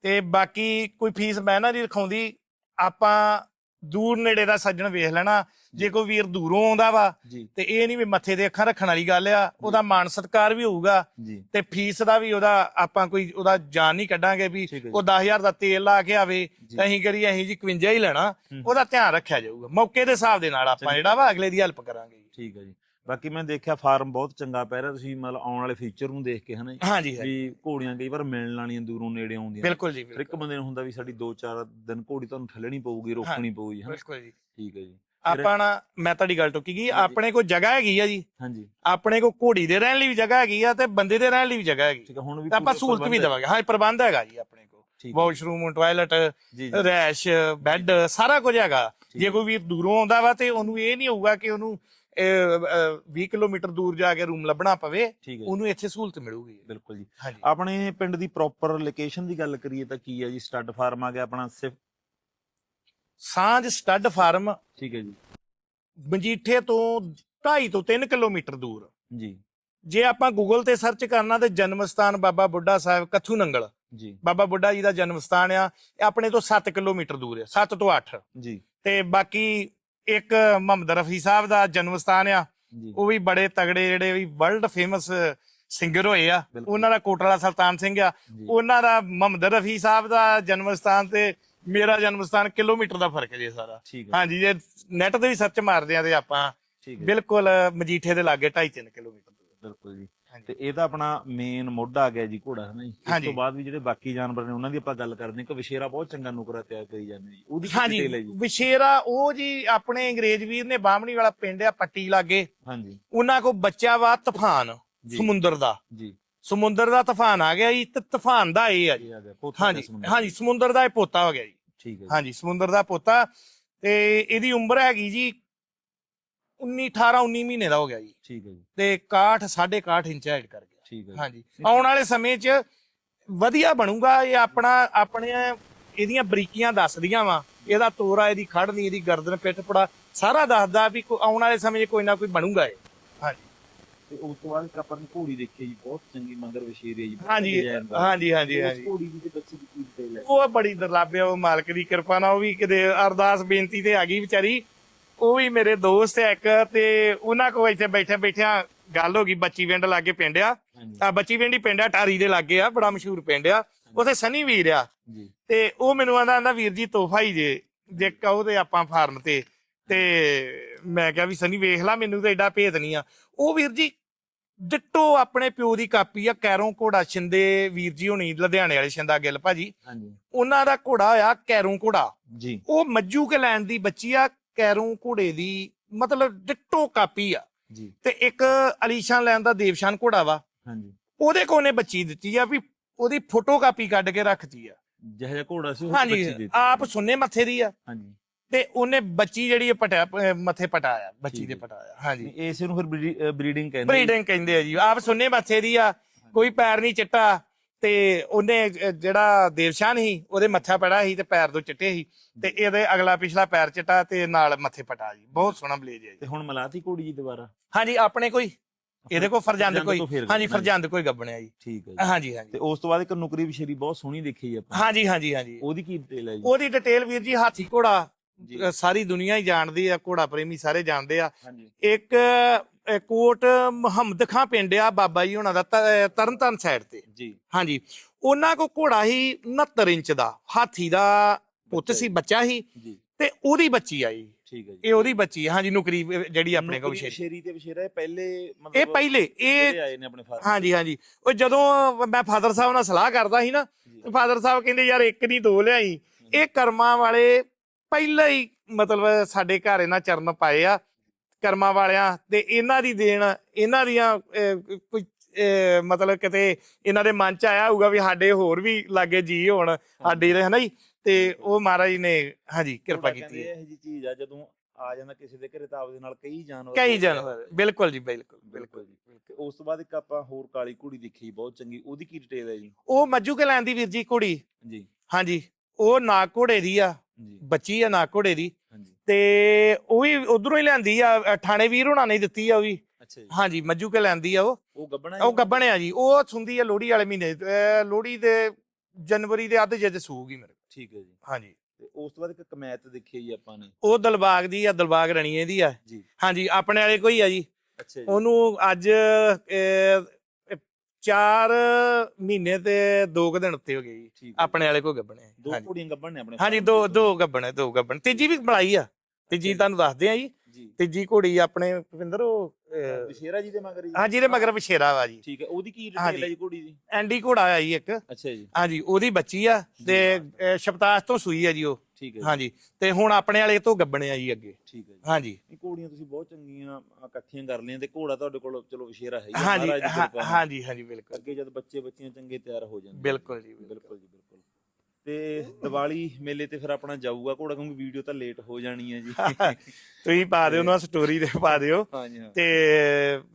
[SPEAKER 1] ਤੇ ਬਾਕੀ ਕੋਈ ਫੀਸ ਮੈਂ ਨਾ ਨਹੀਂ ਰਖਾਉਂਦੀ। ਆਪਾਂ ਦੂਰ ਨੇੜੇ ਦਾ ਸੱਜਣ ਵੇਖ ਲੈਣਾ ਜੇ ਕੋਈ ਵੀਰ ਦੂਰੋਂ ਆਉਂਦਾ ਵਾ ਤੇ ਇਹ ਨਹੀਂ ਵੀ ਮੱਥੇ ਦੇ ਅੱਖਾਂ ਰੱਖਣ ਵਾਲੀ ਗੱਲ ਆ ਉਹਦਾ ਮਾਣ ਸਤਿਕਾਰ ਵੀ ਹੋਊਗਾ ਤੇ ਫੀਸ ਦਾ ਵੀ ਉਹਦਾ ਆਪਾਂ ਕੋਈ ਉਹਦਾ ਜਾਨ ਨਹੀਂ ਕੱਢਾਂਗੇ ਵੀ ਉਹ 10000 ਦਾ ਤੇਲ ਲਾ ਕੇ ਆਵੇ। ਤਾਂ ਅਸੀਂ ਕਰੀਏ ਅਸੀਂ ਜੀ 51 ਹੀ ਲੈਣਾ। ਉਹਦਾ ਧਿਆਨ ਰੱਖਿਆ ਜਾਊਗਾ। ਮੌਕੇ ਦੇ ਹਿਸਾਬ ਦੇ ਨਾਲ ਆਪਾਂ ਜਿਹੜਾ ਵਾ ਅਗਲੇ ਦੀ ਹੈਲਪ ਕਰਾਂਗੇ।
[SPEAKER 3] ਠੀਕ ਹੈ ਜੀ। ਬਾਕੀ ਮੈਂ ਦੇਖਿਆ ਫਾਰਮ ਬਹੁਤ ਚੰਗਾ ਪੈ ਰਿਹਾ ਤੁਸੀਂ ਮਤਲਬ ਆਉਣ ਵਾਲੇ ਫਿਊਚਰ ਨੂੰ ਦੇਖ ਕੇ ਹਨਾ ਜੀ,
[SPEAKER 1] ਹਾਂਜੀ ਹਾਂਜੀ।
[SPEAKER 3] ਵੀ ਘੋੜੀਆਂ ਕਈ ਵਾਰ ਮਿਲਣ ਵਾਲੀਆਂ ਦੂਰੋਂ ਨੇੜੇ ਆਉਂਦੀਆਂ।
[SPEAKER 1] ਬਿਲਕੁਲ ਜੀ
[SPEAKER 3] ਫਿਰ ਇੱਕ ਬੰਦੇ ਨੂੰ ਹੁੰਦਾ ਵੀ ਸਾਡੀ 2-4 ਦਿਨ ਘੋੜੀ ਤੁਹਾਨੂੰ ਠੱਲਣੀ ਪਊਗੀ ਰੋਕਣੀ ਪਊਗੀ ਹਨਾ?
[SPEAKER 1] ਬਿਲਕੁਲ ਜੀ।
[SPEAKER 3] ਠੀਕ ਹੈ ਜੀ।
[SPEAKER 1] ਆਪਾਂ ਨਾ ਮੈਂ ਤੁਹਾਡੀ ਗੱਲ ਟੁੱਕੀ ਗਈ। ਆਪਣੇ ਕੋਲ ਜਗ੍ਹਾ ਹੈਗੀ ਆ ਜੀ?
[SPEAKER 3] ਹਾਂਜੀ।
[SPEAKER 1] ਆਪਣੇ ਕੋਲ ਘੋੜੀ ਦੇ ਰਹਿਣ ਲਈ ਵੀ ਜਗ੍ਹਾ ਹੈਗੀ ਆ ਤੇ ਬੰਦੇ ਦੇ ਰਹਿਣ ਲਈ ਵੀ ਜਗ੍ਹਾ ਹੈਗੀ।
[SPEAKER 3] ਠੀਕ ਹੈ ਹੁਣ ਵੀ
[SPEAKER 1] ਆਪਾਂ ਸਹੂਲਤ ਵੀ। ਦੇਵਾਂਗੇ। ਹਾਂ ਪ੍ਰਬੰਧ ਹੈਗਾ ਜੀ ਆਪਣੇ ਕੋਲ। ਵਾਸ਼ਰੂਮ ਟਾਇਲਟ ਰੈਸ਼ ਬੈੱਡ ਸਾਰਾ ਕੁਝ ਹੈਗਾ। ਜੇ। ਕੋਈ ਵੀਰ ਦੂਰੋਂ ਆਉਂਦਾ ਵਾ ਤੇ ਉਹਨੂੰ ਇਹ ਨਹੀਂ ਹੋਊਗਾ ਕਿ ਉਹਨੂੰ 20 ਕਿਲੋਮੀਟਰ ਦੂਰ ਜਾ ਕੇ ਰੂਮ ਲੱਭਣਾ ਪਵੇ
[SPEAKER 3] ਹੈ
[SPEAKER 1] ਉਹਨੂੰ ਇੱਥੇ ਸਹੂਲਤ ਮਿਲੂਗੀ।
[SPEAKER 3] ਬਿਲਕੁਲ ਜੀ। ਆਪਣੇ ਪਿੰਡ ਦੀ ਪ੍ਰੋਪਰ ਲੋਕੇਸ਼ਨ ਦੀ ਗੱਲ ਕਰੀਏ ਤਾਂ ਕੀ ਹੈ ਜੀ? ਸਟੱਡ ਫਾਰਮ ਆ ਗਿਆ ਆਪਣਾ ਸਿਰਫ
[SPEAKER 1] ਸਾਂਝ ਸਟੱਡ ਫਾਰਮ
[SPEAKER 3] ਠੀਕ ਹੈ ਜੀ।
[SPEAKER 1] ਮਜੀਠੇ ਤੋਂ 2.5 ਤੋਂ 3 ਕਿਲੋਮੀਟਰ ਦੂਰ।
[SPEAKER 3] ਜੀ।
[SPEAKER 1] ਜੇ ਆਪਾਂ ਗੂਗਲ ਤੇ ਸਰਚ ਕਰਨਾ ਤੇ ਜਨਮ ਸਥਾਨ ਬਾਬਾ ਬੁੱਢਾ ਸਾਹਿਬ ਕੱਥੂ ਨੰਗਲ।
[SPEAKER 3] ਜੀ।
[SPEAKER 1] ਬਾਬਾ ਬੁੱਢਾ ਜੀ ਦਾ ਜਨਮ ਸਥਾਨ ਆ ਇਹ ਆਪਣੇ ਤੋਂ 7 ਕਿਲੋਮੀਟਰ ਦੂਰ ਆ 7 ਤੋਂ 8
[SPEAKER 3] ਜੀ।
[SPEAKER 1] ਤੇ ਬਾਕੀ ਇੱਕ ਮੁਹੰਮਦ ਰਫੀ ਸਾਹਿਬ ਦਾ ਜਨਮ ਸਥਾਨ ਆ। ਉਹ ਵੀ ਬੜੇ ਤਗੜੇ ਜਿਹੜੇ ਵੀ ਵਰਲਡ ਫੇਮਸ ਸਿੰਗਰ ਹੋਏ ਆ। ਉਹਨਾਂ ਦਾ ਕੋਟਲਾ ਸੁਲਤਾਨ ਸਿੰਘ ਆ। ਉਹਨਾਂ ਦਾ ਮੁਹੰਮਦ ਰਫੀ ਸਾਹਿਬ ਦਾ ਜਨਮ ਸਥਾਨ ਤੇ ਮੇਰਾ ਜਨਮ ਸਥਾਨ ਕਿਲੋਮੀਟਰ ਦਾ ਫ਼ਰਕ ਜੇ ਸਾਰਾ। ਹਾਂਜੀ ਜੇ ਨੈਟ ਤੇ ਵੀ ਸਰਚ ਮਾਰਦੇ ਆ ਤੇ ਆਪਾਂ ਬਿਲਕੁਲ ਮਜੀਠੇ ਦੇ ਲਾਗੇ 2.5 ਕਿਲੋਮੀਟਰ ਦੂਰ।
[SPEAKER 3] ਬਿਲਕੁਲ ਜੀ। ਤੇ ਇਹ ਤਾਂ ਆਪਣਾ ਮੇਨ ਮੋਢਾ ਆ ਗਿਆ ਜੀ ਘੋੜਾ ਹੈ ਨਾ ਜੀ? ਇਸ। ਤੋਂ ਬਾਅਦ ਵੀ ਜਿਹੜੇ ਬਾਕੀ ਜਾਨਵਰ ਨੇ ਉਹਨਾਂ ਦੀ ਆਪਾਂ ਗੱਲ ਕਰਦੇ ਹਾਂ ਕਿ ਵਿਸ਼ੇਰਾ ਬਹੁਤ ਚੰਗਾ ਨੁਕਰਾ ਤਿਆਰ ਕਰੀ ਜਾਂਦੇ ਜੀ। ਉਹਦੀ ਕੀ
[SPEAKER 1] ਹਾਂਜੀ
[SPEAKER 3] ਡਿਟੇਲ ਹੈ ਜੀ?
[SPEAKER 1] ਵਿਸ਼ੇਰਾ ਉਹ ਜੀ ਆਪਣੇ ਅੰਗਰੇਜ਼ ਵੀਰ ਨੇ ਬਾਹਮਣੀ ਵਾਲਾ ਪਿੰਡ ਆ ਪੱਟੀ ਲਾਗੇ।
[SPEAKER 3] ਹਾਂਜੀ।
[SPEAKER 1] ਉਹਨਾਂ ਕੋ ਬੱਚਾ ਵਾ ਤੂਫਾਨ। ਸਮੁੰਦਰ ਦਾ।
[SPEAKER 3] ਜੀ।
[SPEAKER 1] ਸਮੁੰਦਰ ਦਾ ਤੂਫਾਨ ਆ ਗਿਆ ਜੀ ਤੇ ਤੂਫਾਨ ਦਾ ਇਹ ਆ ਜੀ। ਹਾਂਜੀ
[SPEAKER 3] ਸਮੁੰਦਰ।
[SPEAKER 1] ਹਾਂਜੀ ਸਮੁੰਦਰ ਦਾ ਇਹ ਪੋਤਾ ਹੋ ਗਿਆ ਜੀ।
[SPEAKER 3] ਠੀਕ ਹੈ ਜੀ।
[SPEAKER 1] ਹਾਂਜੀ ਸਮੁੰਦਰ ਦਾ ਪੋਤਾ ਤੇ ਇਹਦੀ ਉਮਰ ਹੈਗੀ ਜੀ 19 18 19 ਮਹੀਨੇ ਦਾ ਹੋ ਗਿਆ ਜੀ।
[SPEAKER 3] ਠੀਕ ਹੈ ਜੀ।
[SPEAKER 1] ਤੇ 61 61 ਇੰਚ ਹਾਈਟ ਕਰ ਗਿਆ
[SPEAKER 3] ਠੀਕ ਹੈ ਜੀ।
[SPEAKER 1] ਹਾਂਜੀ। ਆਉਣ ਵਾਲੇ ਸਮੇਂ 'ਚ ਵਧੀਆ ਬਣੂਗਾ ਇਹ ਆਪਣਾ ਆਪਣੇ ਇਹਦੀਆਂ ਬਰੀਕੀਆਂ ਦੱਸਦੀਆਂ ਵਾ। ਇਹਦਾ ਤੋਰਾ ਇਹਦੀ ਖੜਨੀ ਇਹਦੀ ਗਰਦਨ ਪਿੱਠ ਪੜਾ ਸਾਰਾ ਦੱਸਦਾ ਵੀ ਕੋ- ਆਉਣ ਵਾਲੇ ਸਮੇਂ 'ਚ ਕੋਈ ਨਾ ਕੋਈ ਬਣੂਗਾ ਇਹ। ਹਾਂਜੀ।
[SPEAKER 3] ਤੇ ਉਸ ਤੋਂ ਬਾਅਦ ਇੱਕ ਆਪਾਂ ਨੇ ਘੋੜੀ ਦੇਖੀ ਜੀ ਬਹੁਤ ਚੰਗੀ ਮੰਦਰ ਵਸ਼ੀਰ ਹੈ ਜੀ ਬਹੁਤ
[SPEAKER 1] ਹਾਂਜੀ।
[SPEAKER 3] design ਦਾ।
[SPEAKER 1] ਹਾਂਜੀ ਹਾਂਜੀ
[SPEAKER 3] ਉਸ
[SPEAKER 1] ਹਾਂਜੀ।
[SPEAKER 3] ਘੋੜੀ ਦੀ ਤੇ ਬੱਚੇ ਦੀ ਕੀ ਡਿਟੇਲ ਹੈ?
[SPEAKER 1] ਉਹ ਬੜੀ ਦਰਲਾਭ ਹੈ ਉਹ ਮਾਲਕ ਦੀ ਕਿਰਪਾ ਨਾਲ ਉਹ ਵੀ ਕਿਤੇ ਅਰਦਾਸ ਬੇਨਤੀ ਤੇ ਆ ਗਈ ਵਿਚਾਰੀ। ਉਹ ਵੀ ਮੇਰੇ ਦੋਸਤ ਹੈ ਇੱਕ ਤੇ ਉਹਨਾਂ ਕੋਲ ਇੱਥੇ ਬੈਠੇ ਬੈਠਿਆਂ ਗੱਲ ਹੋ ਗਈ ਬੱਚੀ ਵਿੰਡ ਲਾਗੇ ਪਿੰਡ ਆ। ਆ ਬੱਚੀ ਵਿੰਡ ਹੀ ਪਿੰਡ ਆ ਟਾਰੀ ਦੇ ਲਾਗੇ ਆ ਬੜਾ ਮਸ਼ਹੂਰ ਪਿੰਡ ਆ। ਉਥੇ ਸਨੀ ਵੀਰ ਆ। ਤੇ ਉਹ ਮੈਨੂੰ ਆਂਦਾ ਆਂਦਾ ਵੀਰ ਜੀ ਤੋਹਫਾ ਹੀ ਜੇ ਜੇ ਕਹੋ ਤੇ ਆਪਾਂ ਫਾਰਮ ਤੇ। ਤੇ ਮੈਂ ਕਿਹਾ ਵੀ ਸਨੀ ਵੇਖ ਲਾ ਮੈਨੂੰ ਤਾਂ ਐਡਾ ਭੇਤ ਨਹੀਂ ਆ। ਉਹ ਵੀਰ ਜੀ ਡਿੱਟੋ ਆਪਣੇ ਪਿਓ ਦੀ ਕਾਪੀ ਆ ਕੈਰੋਂ ਘੋੜਾ ਛਿੰਦੇ ਵੀਰ ਜੀ ਹੋਣੀ ਲੁਧਿਆਣੇ ਵਾਲੇ ਛਿੰਦਾ ਗਿੱਲ ਭਾਜੀ।
[SPEAKER 3] ਹਾਂਜੀ।
[SPEAKER 1] ਉਹਨਾਂ ਦਾ ਘੋੜਾ ਹੋਇਆ ਕੈਰੋਂ ਘੋੜਾ।
[SPEAKER 3] ਜੀ।
[SPEAKER 1] ਉਹ ਮੱਜੂ ਕੇ ਲੈਣ ਦੀ ਬੱਚੀ ਆ ਕੈਰੋਂ ਘੋੜੇ ਦੀ ਮਤਲਬ ਡਿੱਟੋ ਕਾਪੀ ਆ।
[SPEAKER 3] ਜੀ।
[SPEAKER 1] ਤੇ ਇੱਕ ਅਲੀਸ਼ਾਨ ਲੈਣ ਦਾ ਦੇਵਸ਼ਾਨ ਘੋੜਾ ਵਾ।
[SPEAKER 3] ਹਾਂਜੀ।
[SPEAKER 1] ਉਹਦੇ ਕੋਨੇ ਬੱਚੀ ਦਿੱਤੀ ਆ ਵੀ ਉਹਦੀ ਫੋਟੋ ਕਾਪੀ ਕੱਢ ਕੇ ਰੱਖਤੀ ਆ।
[SPEAKER 3] ਜਿਹੋ ਜਿਹਾ ਘੋੜਾ ਸੀ ਉਹ
[SPEAKER 1] ਹਾਂਜੀ
[SPEAKER 3] ਬੱਚੀ ਦੇ ਦਿੱਤੀ।
[SPEAKER 1] ਆਪ ਸੁੰਨੇ ਮੱਥੇ ਦੀ ਆ।
[SPEAKER 3] ਹਾਂਜੀ।
[SPEAKER 1] ਤੇ ਉਹਨੇ ਬੱਚੀ ਜਿਹੜੀ ਆ ਪਟਿਆ ਅਹ ਮੱਥੇ ਪਟਾਇਆ ਬੱਚੀ
[SPEAKER 3] ਠੀਕ
[SPEAKER 1] ਦੇ
[SPEAKER 3] ਹੈ।
[SPEAKER 1] ਪਟਾਇਆ ਹਾਂਜੀ।
[SPEAKER 3] ਇਸੇ ਨੂੰ ਫਿਰ ਬਰੀਡਿੰਗ ਕਹਿੰਦੇ
[SPEAKER 1] ਬਰੀਡਿੰਗ ਕਹਿੰਦੇ ਆ ਜੀ। ਆਪ ਸੁੰਨੇ ਮੱਥੇ ਦੀ ਆ ਕੋਈ ਪੈਰ ਨਹੀਂ ਚਿੱਟਾ। ਤੇ ਉਹਨੇ ਜਿਹੜਾ ਦੇਵਸ਼ਾਨ ਸੀ ਉਹਦੇ ਮੱਥਾ ਪੜਾ ਸੀ ਤੇ ਪੈਰ ਦੋ ਚਿੱਟੇ ਸੀ ਤੇ ਇਹਦੇ ਅਗਲਾ ਪਿਛਲਾ ਪੈਰ ਚਿੱਟਾ ਤੇ ਨਾਲ ਮੱਥੇ ਪਟਾ ਜੀ। ਬਹੁਤ ਸੋਹਣਾ ਬਲੇਜ ਹੈ ਜੀ।
[SPEAKER 3] ਤੇ ਹੁਣ ਮਲਾਤੀ ਘੋੜੀ ਜੀ ਦੁਬਾਰਾ?
[SPEAKER 1] ਹਾਂਜੀ ਆਪਣੇ ਕੋਈ ਇਹਦੇ ਕੋਲ ਫਰਜੰਦ ਕੋਈ ਹਾਂਜੀ। ਫਰਜੰਦ ਕੋਈ ਗੱਬਣਿਆ ਜੀ।
[SPEAKER 3] ਠੀਕ ਹੈ ਜੀ।
[SPEAKER 1] ਹਾਂਜੀ ਹਾਂਜੀ।
[SPEAKER 3] ਤੇ ਉਸ ਤੋਂ ਬਾਅਦ ਇੱਕ ਨੁਕਰੀ ਵਿਸ਼ੇਰੀ ਬਹੁਤ ਸੋਹਣੀ ਦੇਖੀ ਆਪਾਂ।
[SPEAKER 1] ਹਾਂਜੀ ਹਾਂਜੀ ਹਾਂਜੀ।
[SPEAKER 3] ਉਹਦੀ ਕੀ ਡਿਟੇਲ ਹੈ ਜੀ?
[SPEAKER 1] ਉਹਦੀ ਡਿਟੇਲ ਵੀਰ ਜੀ ਹਾਥੀ ਘੋੜਾ ਸਾਰੀ ਦੁਨੀਆ ਹੀ ਜਾਣਦੀ ਆ ਘੋੜਾ ਪ੍ਰੇਮੀ ਸਾਰੇ ਜਾਣਦੇ ਆ। ਇੱਕ ਕੋਟ ਮੁਹੰਮਦ ਖਾਂ ਪਿੰਡ ਆ ਬਾਬਾ ਜੀ ਉਹਨਾਂ ਦਾ ਤ- ਤਰਨਤਾਰਨ ਸਾਈਡ ਤੇ।
[SPEAKER 3] ਜੀ।
[SPEAKER 1] ਹਾਂਜੀ। ਉਹਨਾਂ ਕੋ ਘੋੜਾ ਹੀ 69 ਇੰਚ ਦਾ ਹਾਥੀ ਦਾ ਪੁੱਤ ਸੀ। ਬੱਚਾ
[SPEAKER 3] ਜੀ।
[SPEAKER 1] ਤੇ ਉਹਦੀ ਬੱਚੀ ਆਈ
[SPEAKER 3] ਠੀਕ ਹੈ ਜੀ।
[SPEAKER 1] ਇਹ ਉਹਦੀ ਬੱਚੀ ਆ। ਹਾਂਜੀ ਨੁਕਰੀ ਜਿਹੜੀ ਆਪਣੇ ਕੋਲ ਵਿਸ਼ੇਰੀ
[SPEAKER 3] ਤੇ ਵਿਸ਼ੇਰਾ ਇਹ ਪਹਿਲੇ
[SPEAKER 1] ਇਹ
[SPEAKER 3] ਮਤਲਬ
[SPEAKER 1] ਪਹਿਲੇ ਇਹ
[SPEAKER 3] ਆਏ ਨੇ ਆਪਣੇ ਫਾਰਮ
[SPEAKER 1] ਹਾਂਜੀ ਹਾਂਜੀ। ਉਹ ਜਦੋਂ ਮੈਂ ਫਾਦਰ ਸਾਹਿਬ ਨਾਲ ਸਲਾਹ ਕਰਦਾ ਸੀ ਨਾ। ਫਾਦਰ ਸਾਹਿਬ ਕਹਿੰਦੇ ਯਾਰ ਇੱਕ ਨਹੀਂ ਦੋ ਲਿਆਈ। ਇਹ ਕਰਮਾਂ ਵਾਲੇ ਪਹਿਲਾਂ ਹੀ ਮਤਲਬ ਸਾਡੇ ਘਰ ਇਹਨਾਂ ਚਰਨ ਪਾਏ ਆ ਕਰਮਾਂ ਵਾਲਿਆਂ ਤੇ ਇਹਨਾਂ ਦੀ ਦੇਣ ਇਹਨਾਂ ਦੀਆਂ ਕੋਈ ਮਤਲਬ ਕਿਤੇ ਇਹਨਾਂ ਦੇ ਮਨ ਚ ਆਇਆ ਹੋਊਗਾ ਵੀ ਸਾਡੇ ਹੋਰ ਵੀ ਲਾਗੇ ਜੀ ਹੋਣ ਸਾਡੇ ਦੇ ਹਨਾ ਜੀ? ਤੇ ਉਹ ਮਹਾਰਾਜ ਨੇ ਹਾਂਜੀ ਕਿਰਪਾ ਕੀਤੀ ਹੈ।
[SPEAKER 3] ਇਹ ਜੀ ਚੀਜ਼ ਆ ਜਦੋਂ ਆ ਜਾਂਦਾ ਕਿਸੇ ਦੇ ਘਰੇ ਤਾਂ ਆਪਦੇ ਨਾਲ ਕਈ ਜਾਨਵਰ
[SPEAKER 1] ਕਈ। ਜਾਨਵਰ ਬਿਲਕੁਲ ਜੀ ਬਿਲਕੁਲ
[SPEAKER 3] ਬਿਲਕੁਲ ਜੀ ਤੇ ਉਸ ਤੋਂ ਬਾਅਦ ਇੱਕ ਆਪਾਂ ਹੋਰ ਕਾਲੀ ਘੋੜੀ ਦੇਖੀ ਬਹੁਤ ਚੰਗੀ ਉਹਦੀ ਕੀ ਡਿਟੇਲ ਹੈ ਜੀ?
[SPEAKER 1] ਉਹ ਮੱਜੂ ਕੇ ਲੈਣ ਦੀ ਵੀਰ ਜੀ ਕੁੜੀ।
[SPEAKER 3] ਜੀ।
[SPEAKER 1] ਹਾਂਜੀ ਉਹ ਨਾਗ ਘੋੜੇ ਦੀ ਆ ਬੱਚੀ ਆ ਨਾਗ ਘੋੜੇ ਦੀ। ਤੇ ਉਹ ਵੀ ਉਧਰੋਂ ਹੀ ਲੈਂਦੀ ਆ ਥਾਣੇ ਵੀਰ ਹੋਣਾ ਨੇ ਦਿੱਤੀ ਆ ਉਹ ਵੀ। ਹਾਂਜੀ ਮੱਜੂ ਕੇ ਲੈਂਦੀ ਆ ਉਹ।
[SPEAKER 3] ਉਹ ਗੱਬਣਾ
[SPEAKER 1] ਉਹ ਗੱਬਣ ਆ ਜੀ ਉਹ ਸੁੰਦੀ ਆ ਲੋਹੜੀ ਵਾਲੇ ਮਹੀਨੇ ਲੋਹੜੀ ਦੇ ਜਨਵਰੀ ਦੇ ਅੱਧ ਜਿਹੇ ਸੂਗੀ ਮੇਰੇ।
[SPEAKER 3] ਠੀਕ ਹੈ ਜੀ।
[SPEAKER 1] ਹਾਂਜੀ।
[SPEAKER 3] ਤੇ ਉਸ ਤੋਂ ਬਾਅਦ ਇੱਕ ਕਮੈਤ ਦੇਖੀ ਜੀ ਆਪਾਂ ਨੇ?
[SPEAKER 1] ਉਹ ਦਲਬਾਗ ਦੀ ਆ ਦਲਬਾਗ ਰਣੀਏ ਦੀ ਆ। ਹਾਂਜੀ ਆਪਣੇ ਵਾਲੇ ਕੋਈ ਆ ਜੀ।
[SPEAKER 3] ਅੱਛਾ ਜੀ।
[SPEAKER 1] ਉਹਨੂੰ ਅੱਜ ਚਾਰ ਮਹੀਨੇ ਤੇ 2 ਦਿਨ ਉੱਤੇ ਹੋ ਗਏ ਜੀ
[SPEAKER 3] ਠੀਕ ਹੈ
[SPEAKER 1] ਆਪਣੇ ਵਾਲੇ ਕੋ ਗੱਬਣੇ।
[SPEAKER 3] ਦੋ
[SPEAKER 1] ਹਾਂਜੀ।
[SPEAKER 3] ਘੋੜੀਆਂ ਗੱਬਣ ਨੇ ਆਪਣੇ
[SPEAKER 1] ਹਾਂਜੀ ਦੋ। ਦੋ ਗੱਬਣ ਦੋ ਗੱਬਣ। ਤੀਜੀ ਵੀ ਬਣਾਈ ਆ। ਤੀਜੀ ਤੁਹਾਨੂੰ ਦੱਸਦੇ ਆ ਜੀ।
[SPEAKER 3] ਜੀ।
[SPEAKER 1] ਤੀਜੀ ਘੋੜੀ ਆਪਣੇ ਭਵਿੰਦਰ ਉਹ ਅਹ,
[SPEAKER 3] ਵਿਸ਼ੇਰਾ ਜੀ ਦੇ ਮਗਰ ਜੀ।
[SPEAKER 1] ਹਾਂ ਜਿਹਦੇ ਮਗਰ ਵਿਸ਼ੇਰਾ ਵਾ ਜੀ।
[SPEAKER 3] ਠੀਕ ਹੈ ਉਹਦੀ ਕੀ ਡਿਟੇਲ
[SPEAKER 1] ਹਾਂਜੀ।
[SPEAKER 3] ਹੈ ਜੀ ਘੋੜੀ ਦੀ?
[SPEAKER 1] ਐਂਡੀ ਘੋੜਾ ਆ ਜੀ ਇੱਕ।
[SPEAKER 3] ਅੱਛਾ ਜੀ।
[SPEAKER 1] ਹਾਂਜੀ ਉਹਦੀ ਬੱਚੀ ਆ ਤੇ ਅਹ, ਸ਼ਬਤਾਸ ਤੋਂ ਸੂਈ ਆ ਜੀ ਉਹ।
[SPEAKER 3] ਠੀਕ ਹੈ ਜੀ।
[SPEAKER 1] ਹਾਂਜੀ ਤੇ ਹੁਣ ਆਪਣੇ ਵਾਲੇ ਤੋਂ ਗੱਬਣੇ ਆ ਜੀ ਅੱਗੇ।
[SPEAKER 3] ਠੀਕ ਹੈ ਜੀ।
[SPEAKER 1] ਹਾਂਜੀ।
[SPEAKER 3] ਇਹ ਘੋੜੀਆਂ ਤੁਸੀਂ ਬਹੁਤ ਚੰਗੀਆਂ ਅ, ਇਕੱਠੀਆਂ ਕਰ ਲਈਆਂ ਤੇ ਘੋੜਾ ਤੁਹਾਡੇ ਕੋਲ ਚਲੋ ਵਿਸ਼ੇਰਾ ਹੈ ਹੀ ਆ,
[SPEAKER 1] ਹਾਂਜੀ
[SPEAKER 3] ਮਹਾਰਾਜ ਦੀ
[SPEAKER 1] ਹਾਂ-
[SPEAKER 3] ਕਿਰਪਾ ਨਾਲ।
[SPEAKER 1] ਹਾਂਜੀ ਹਾਂਜੀ ਬਿਲਕੁਲ।
[SPEAKER 3] ਅੱਗੇ ਜਦ ਬੱਚੇ ਬੱਚੀਆਂ ਚੰਗੇ ਤਿਆਰ ਹੋ ਜਾਂਦੇ
[SPEAKER 1] ਬਿਲਕੁਲ ਜੀ ਬਿਲਕੁਲ।
[SPEAKER 3] ਬਿਲਕੁਲ ਜੀ ਬਿਲਕੁਲ। ਤੇ ਦੀਵਾਲੀ ਮੇਲੇ ਤੇ ਫਿਰ ਆਪਣਾ ਜਾਊਗਾ ਘੋੜਾ ਕਿਉਂਕਿ ਵੀਡੀਓ ਤਾਂ ਲੇਟ ਹੋ ਜਾਣੀ ਹੈ ਜੀ। [laughs]
[SPEAKER 1] ਤੁਸੀਂ ਪਾ ਦਿਓ ਨਾ ਸਟੋਰੀ ਦੇ ਪਾ ਦਿਓ।
[SPEAKER 3] ਹਾਂਜੀ ਹਾਂ।
[SPEAKER 1] ਤੇ